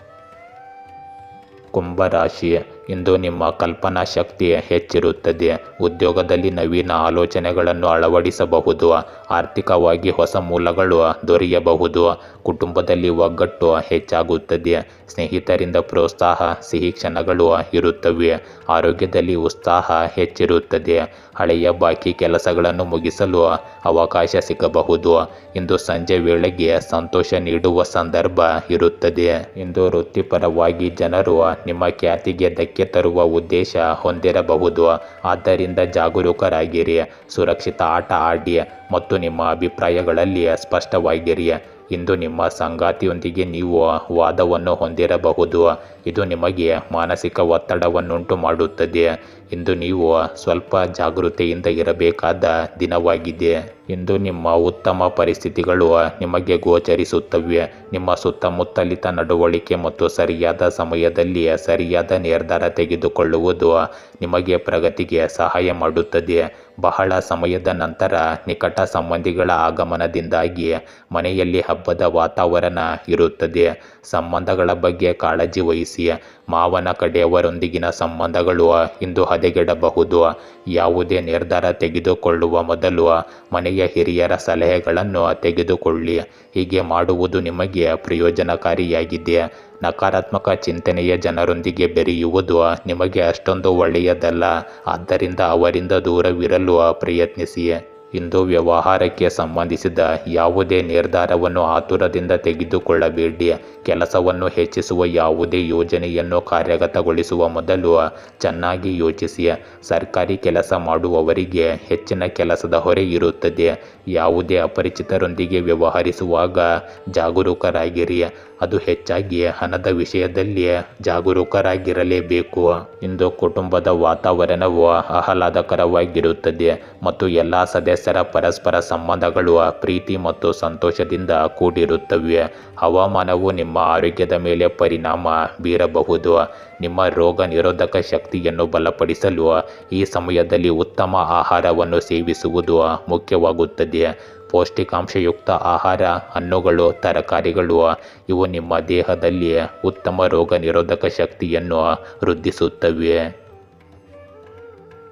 ಕುಂಭರಾಶಿ ಇಂದು ನಿಮ್ಮ ಕಲ್ಪನಾ ಶಕ್ತಿ ಹೆಚ್ಚಿರುತ್ತದೆ. ಉದ್ಯೋಗದಲ್ಲಿ ನವೀನ ಆಲೋಚನೆಗಳನ್ನು ಅಳವಡಿಸಬಹುದು. ಆರ್ಥಿಕವಾಗಿ ಹೊಸ ಮೂಲಗಳು ದೊರೆಯಬಹುದು. ಕುಟುಂಬದಲ್ಲಿ ಒಗ್ಗಟ್ಟು ಹೆಚ್ಚಾಗುತ್ತದೆ. ಸ್ನೇಹಿತರಿಂದ ಪ್ರೋತ್ಸಾಹ, ಸಿಹಿ ಕ್ಷಣಗಳು ಇರುತ್ತವೆ. ಆರೋಗ್ಯದಲ್ಲಿ ಉತ್ಸಾಹ ಹೆಚ್ಚಿರುತ್ತದೆ. ಹಳೆಯ ಬಾಕಿ ಕೆಲಸಗಳನ್ನು ಮುಗಿಸಲು ಅವಕಾಶ ಸಿಗಬಹುದು. ಇಂದು ಸಂಜೆ ವೇಳೆಗೆ ಸಂತೋಷ ನೀಡುವ ಸಂದರ್ಭ ಇರುತ್ತದೆ. ಇಂದು ವೃತ್ತಿಪರವಾಗಿ ಜನರು ನಿಮ್ಮ ಖ್ಯಾತಿಗೆ ಧಕ್ಕೆ ತರುವ ಉದ್ದೇಶ ಹೊಂದಿರಬಹುದು. ಆದ್ದರಿಂದ ಜಾಗರೂಕರಾಗಿರಿ ಸುರಕ್ಷಿತ ಆಟ ಆಡಿ ಮತ್ತು ನಿಮ್ಮ ಅಭಿಪ್ರಾಯಗಳಲ್ಲಿ ಸ್ಪಷ್ಟವಾಗಿರಿ. ಇಂದು ನಿಮ್ಮ ಸಂಗಾತಿಯೊಂದಿಗೆ ನೀವು ವಾದವನ್ನು ಹೊಂದಿರಬಹುದು. ಇದು ನಿಮಗೆ ಮಾನಸಿಕ ಒತ್ತಡವನ್ನುಂಟು ಮಾಡುತ್ತದೆ. ಇಂದು ನೀವು ಸ್ವಲ್ಪ ಜಾಗೃತಿಯಿಂದ ಇರಬೇಕಾದ ದಿನವಾಗಿದೆ. ಇಂದು ನಿಮ್ಮ ಉತ್ತಮ ಪರಿಸ್ಥಿತಿಗಳು ನಿಮಗೆ ಗೋಚರಿಸುತ್ತವೆ. ನಿಮ್ಮ ಸುತ್ತಮುತ್ತಲಿನ ನಡವಳಿಕೆ ಮತ್ತು ಸರಿಯಾದ ಸಮಯದಲ್ಲಿ ಸರಿಯಾದ ನಿರ್ಧಾರ ತೆಗೆದುಕೊಳ್ಳುವುದು ನಿಮಗೆ ಪ್ರಗತಿಗೆ ಸಹಾಯ ಮಾಡುತ್ತದೆ. ಬಹಳ ಸಮಯದ ನಂತರ ನಿಕಟ ಸಂಬಂಧಿಗಳ ಆಗಮನದಿಂದಾಗಿ ಮನೆಯಲ್ಲಿ ಹಬ್ಬದ ವಾತಾವರಣ ಇರುತ್ತದೆ. ಸಂಬಂಧಗಳ ಬಗ್ಗೆ ಕಾಳಜಿ ವಹಿಸಿ ಮಾವನ ಕಡೆಯವರೊಂದಿಗಿನ ಸಂಬಂಧಗಳು ಇಂದು ಹದಗೆಡಬಹುದು. ಯಾವುದೇ ನಿರ್ಧಾರ ತೆಗೆದುಕೊಳ್ಳುವ ಮೊದಲು ಮನೆಯ ಹಿರಿಯರ ಸಲಹೆಗಳನ್ನು ತೆಗೆದುಕೊಳ್ಳಿ. ಹೀಗೆ ಮಾಡುವುದು ನಿಮಗೆ ಪ್ರಯೋಜನಕಾರಿಯಾಗಿದೆ. ನಕಾರಾತ್ಮಕ ಚಿಂತನೆಯ ಜನರೊಂದಿಗೆ ಬೆರೆಯುವುದು ನಿಮಗೆ ಅಷ್ಟೊಂದು ಒಳ್ಳೆಯದಲ್ಲ. ಆದ್ದರಿಂದ ಅವರಿಂದ ದೂರವಿರಲು ಪ್ರಯತ್ನಿಸಿ. ಇಂದು ವ್ಯವಹಾರಕ್ಕೆ ಸಂಬಂಧಿಸಿದ ಯಾವುದೇ ನಿರ್ಧಾರವನ್ನು ಆತುರದಿಂದ ತೆಗೆದುಕೊಳ್ಳಬೇಡಿ. ಕೆಲಸವನ್ನು ಹೆಚ್ಚಿಸುವ ಯಾವುದೇ ಯೋಜನೆಯನ್ನು ಕಾರ್ಯಗತಗೊಳಿಸುವ ಮೊದಲು ಚೆನ್ನಾಗಿ ಯೋಚಿಸಿ. ಸರ್ಕಾರಿ ಕೆಲಸ ಮಾಡುವವರಿಗೆ ಹೆಚ್ಚಿನ ಕೆಲಸದ ಹೊರೆ ಇರುತ್ತದೆ. ಯಾವುದೇ ಅಪರಿಚಿತರೊಂದಿಗೆ ವ್ಯವಹರಿಸುವಾಗ ಜಾಗರೂಕರಾಗಿರಿ. ಅದು ಹೆಚ್ಚಾಗಿ ಹಣದ ವಿಷಯದಲ್ಲಿ ಜಾಗರೂಕರಾಗಿರಲೇಬೇಕು. ಇಂದು ಕುಟುಂಬದ ವಾತಾವರಣವು ಆಹ್ಲಾದಕರವಾಗಿರುತ್ತದೆ ಮತ್ತು ಎಲ್ಲ ಸದಸ್ಯರ ಪರಸ್ಪರ ಸಂಬಂಧಗಳು ಪ್ರೀತಿ ಮತ್ತು ಸಂತೋಷದಿಂದ ಕೂಡಿರುತ್ತವೆ. ಹವಾಮಾನವು ನಿಮ್ಮ ಆರೋಗ್ಯದ ಮೇಲೆ ಪರಿಣಾಮ ಬೀರಬಹುದು. ನಿಮ್ಮ ರೋಗ ನಿರೋಧಕ ಶಕ್ತಿಯನ್ನು ಬಲಪಡಿಸಲು ಈ ಸಮಯದಲ್ಲಿ ಉತ್ತಮ ಆಹಾರವನ್ನು ಸೇವಿಸುವುದು ಮುಖ್ಯವಾಗುತ್ತದೆ. ಪೌಷ್ಟಿಕಾಂಶಯುಕ್ತ ಆಹಾರ ಹಣ್ಣುಗಳು ತರಕಾರಿಗಳು ಇವು ನಿಮ್ಮ ದೇಹದಲ್ಲಿ ಉತ್ತಮ ರೋಗ ನಿರೋಧಕ ಶಕ್ತಿಯನ್ನು ವೃದ್ಧಿಸುತ್ತವೆ.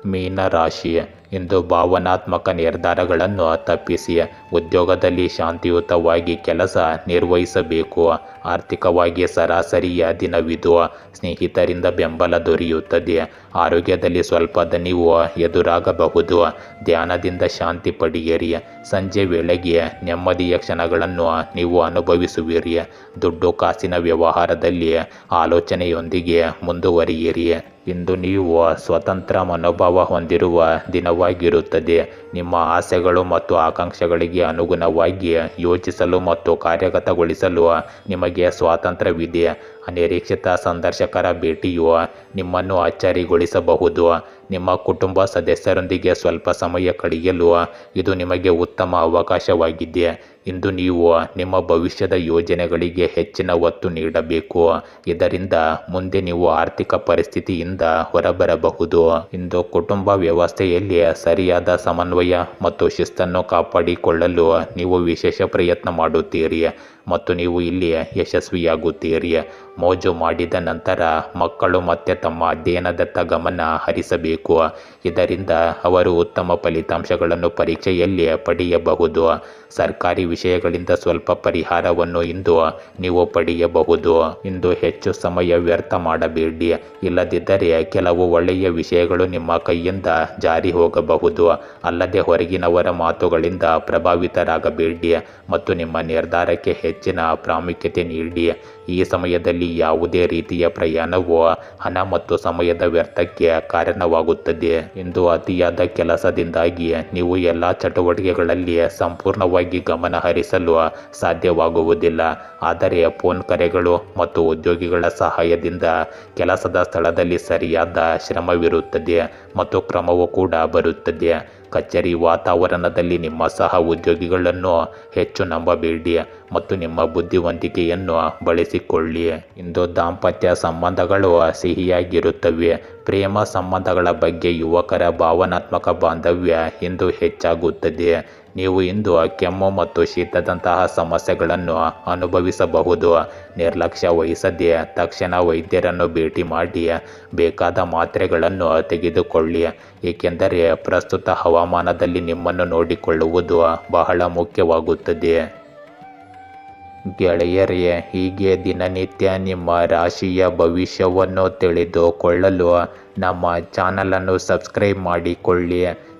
ಮೀನರಾಶಿ ಇಂದು ಭಾವನಾತ್ಮಕ ನಿರ್ಧಾರಗಳನ್ನು ತಪ್ಪಿಸಿ ಉದ್ಯೋಗದಲ್ಲಿ ಶಾಂತಿಯುತವಾಗಿ ಕೆಲಸ ನಿರ್ವಹಿಸಬೇಕು. ಆರ್ಥಿಕವಾಗಿ ಸರಾಸರಿಯ ದಿನವಿದು. ಸ್ನೇಹಿತರಿಂದ ಬೆಂಬಲ ದೊರೆಯುತ್ತದೆ. ಆರೋಗ್ಯದಲ್ಲಿ ಸ್ವಲ್ಪ ದಣಿವು ಎದುರಾಗಬಹುದು. ಧ್ಯಾನದಿಂದ ಶಾಂತಿ ಪಡೆಯಿರಿ. ಸಂಜೆ ವೇಳೆಗೆ ನೆಮ್ಮದಿಯ ಕ್ಷಣಗಳನ್ನು ನೀವು ಅನುಭವಿಸುವಿರಿ. ದುಡ್ಡು, ಕಾಸಿನ ವ್ಯವಹಾರದಲ್ಲಿ ಆಲೋಚನೆಯೊಂದಿಗೆ ಮುಂದುವರಿಯಿರಿ. ಇಂದು ನೀವು ಸ್ವತಂತ್ರ ಮನೋಭಾವ ಹೊಂದಿರುವ ದಿನವಾಗಿರುತ್ತದೆ. ನಿಮ್ಮ ಆಸೆಗಳು ಮತ್ತು ಆಕಾಂಕ್ಷೆಗಳಿಗೆ ಅನುಗುಣವಾಗಿ ಯೋಚಿಸಲು ಮತ್ತು ಕಾರ್ಯಗತಗೊಳಿಸಲು ನಿಮಗೆ ಸ್ವಾತಂತ್ರ್ಯವಿದೆ. ಅನಿರೀಕ್ಷಿತ ಸಂದರ್ಶಕರ ಭೇಟಿಯು ನಿಮ್ಮನ್ನು ಅಚ್ಚರಿಗೊಳಿಸಬಹುದು. ನಿಮ್ಮ ಕುಟುಂಬ ಸದಸ್ಯರೊಂದಿಗೆ ಸ್ವಲ್ಪ ಸಮಯ ಕಳೆಯಲು ಇದು ನಿಮಗೆ ಉತ್ತಮ ಅವಕಾಶವಾಗಿದೆ. ಇಂದು ನೀವು ನಿಮ್ಮ ಭವಿಷ್ಯದ ಯೋಜನೆಗಳಿಗೆ ಹೆಚ್ಚಿನ ಒತ್ತು ನೀಡಬೇಕು. ಇದರಿಂದ ಮುಂದೆ ನೀವು ಆರ್ಥಿಕ ಪರಿಸ್ಥಿತಿಯಿಂದ ಹೊರಬರಬಹುದು. ಇಂದು ಕುಟುಂಬ ವ್ಯವಸ್ಥೆಯಲ್ಲಿ ಸರಿಯಾದ ಸಮನ್ವಯ ಮತ್ತು ಶಿಸ್ತನ್ನು ಕಾಪಾಡಿಕೊಳ್ಳಲು ನೀವು ವಿಶೇಷ ಪ್ರಯತ್ನ ಮಾಡುತ್ತೀರಿ. ಮತ್ತು ನೀವು ಇಲ್ಲಿ ಯಶಸ್ವಿಯಾಗುತ್ತೀರಿ. ಮೋಜು ಮಾಡಿದ ನಂತರ ಮಕ್ಕಳು ಮತ್ತೆ ತಮ್ಮ ಅಧ್ಯಯನದತ್ತ ಗಮನ ಹರಿಸಬೇಕು. ಇದರಿಂದ ಅವರು ಉತ್ತಮ ಫಲಿತಾಂಶಗಳನ್ನು ಪರೀಕ್ಷೆಯಲ್ಲಿ ಪಡೆಯಬಹುದು. ಸರ್ಕಾರಿ ವಿಷಯಗಳಿಂದ ಸ್ವಲ್ಪ ಪರಿಹಾರವನ್ನು ಇಂದು ನೀವು ಪಡೆಯಬಹುದು. ಇಂದು ಹೆಚ್ಚು ಸಮಯ ವ್ಯರ್ಥ ಮಾಡಬೇಡಿ. ಇಲ್ಲದಿದ್ದರೆ ಕೆಲವು ಒಳ್ಳೆಯ ವಿಷಯಗಳು ನಿಮ್ಮ ಕೈಯಿಂದ ಜಾರಿ ಹೋಗಬಹುದು. ಅಲ್ಲದೆ ಹೊರಗಿನವರ ಮಾತುಗಳಿಂದ ಪ್ರಭಾವಿತರಾಗಬೇಡಿ. ಮತ್ತು ನಿಮ್ಮ ನಿರ್ಧಾರಕ್ಕೆ ಹೆಚ್ಚಿನ ಪ್ರಾಮುಖ್ಯತೆ ನೀಡಿ, ಈ ಸಮಯದಲ್ಲಿ ಯಾವುದೇ ರೀತಿಯ ಪ್ರಯಾಣವು ಹಣ ಮತ್ತು ಸಮಯದ ವ್ಯರ್ಥಕ್ಕೆ ಕಾರಣವಾಗುತ್ತದೆ ಇಂದು ಅತಿಯಾದ ಕೆಲಸದಿಂದಾಗಿ ನೀವು ಎಲ್ಲ ಚಟುವಟಿಕೆಗಳಲ್ಲಿ ಸಂಪೂರ್ಣವಾಗಿ ಗಮನ ಹರಿಸಲು ಸಾಧ್ಯವಾಗುವುದಿಲ್ಲ. ಆದರೆ ಫೋನ್ ಕರೆಗಳು ಮತ್ತು ಉದ್ಯೋಗಿಗಳ ಸಹಾಯದಿಂದ ಕೆಲಸದ ಸ್ಥಳದಲ್ಲಿ ಸರಿಯಾದ ಶ್ರಮವಿರುತ್ತದೆ ಮತ್ತು ಕ್ರಮವು ಕೂಡ ಬರುತ್ತದೆ. ಕಚೇರಿ ವಾತಾವರಣದಲ್ಲಿ ನಿಮ್ಮ ಸಹ ಉದ್ಯೋಗಿಗಳನ್ನು ಹೆಚ್ಚು ನಂಬಬೇಡಿ ಮತ್ತು ನಿಮ್ಮ ಬುದ್ಧಿವಂತಿಕೆಯನ್ನು ಬಳಸಿಕೊಳ್ಳಿ. ಇಂದು ದಾಂಪತ್ಯ ಸಂಬಂಧಗಳು ಸಿಹಿಯಾಗಿರುತ್ತವೆ. ಪ್ರೇಮ ಸಂಬಂಧಗಳ ಬಗ್ಗೆ ಯುವಕರ ಭಾವನಾತ್ಮಕ ಬಾಂಧವ್ಯ ಇಂದು ಹೆಚ್ಚಾಗುತ್ತದೆ. ನೀವು ಇಂದು ಕೆಮ್ಮು ಮತ್ತು ಶೀತದಂತಹ ಸಮಸ್ಯೆಗಳನ್ನು ಅನುಭವಿಸಬಹುದು. ನಿರ್ಲಕ್ಷ್ಯ ವಹಿಸದೆ ತಕ್ಷಣ ವೈದ್ಯರನ್ನು ಭೇಟಿ ಮಾಡಿ ಬೇಕಾದ ಮಾತ್ರೆಗಳನ್ನು ತೆಗೆದುಕೊಳ್ಳಿ. ಏಕೆಂದರೆ ಪ್ರಸ್ತುತ ಹವಾಮಾನದಲ್ಲಿ ನಿಮ್ಮನ್ನು ನೋಡಿಕೊಳ್ಳುವುದು ಬಹಳ ಮುಖ್ಯವಾಗುತ್ತದೆ. ಗೆಳೆಯರೇ, ಹೀಗೆ ದಿನನಿತ್ಯ ನಿಮ್ಮ ರಾಶಿಯ ಭವಿಷ್ಯವನ್ನು ತಿಳಿದುಕೊಳ್ಳಲು ನಮ್ಮ ಚಾನಲನ್ನು ಸಬ್ಸ್ಕ್ರೈಬ್ ಮಾಡಿಕೊಳ್ಳಿ.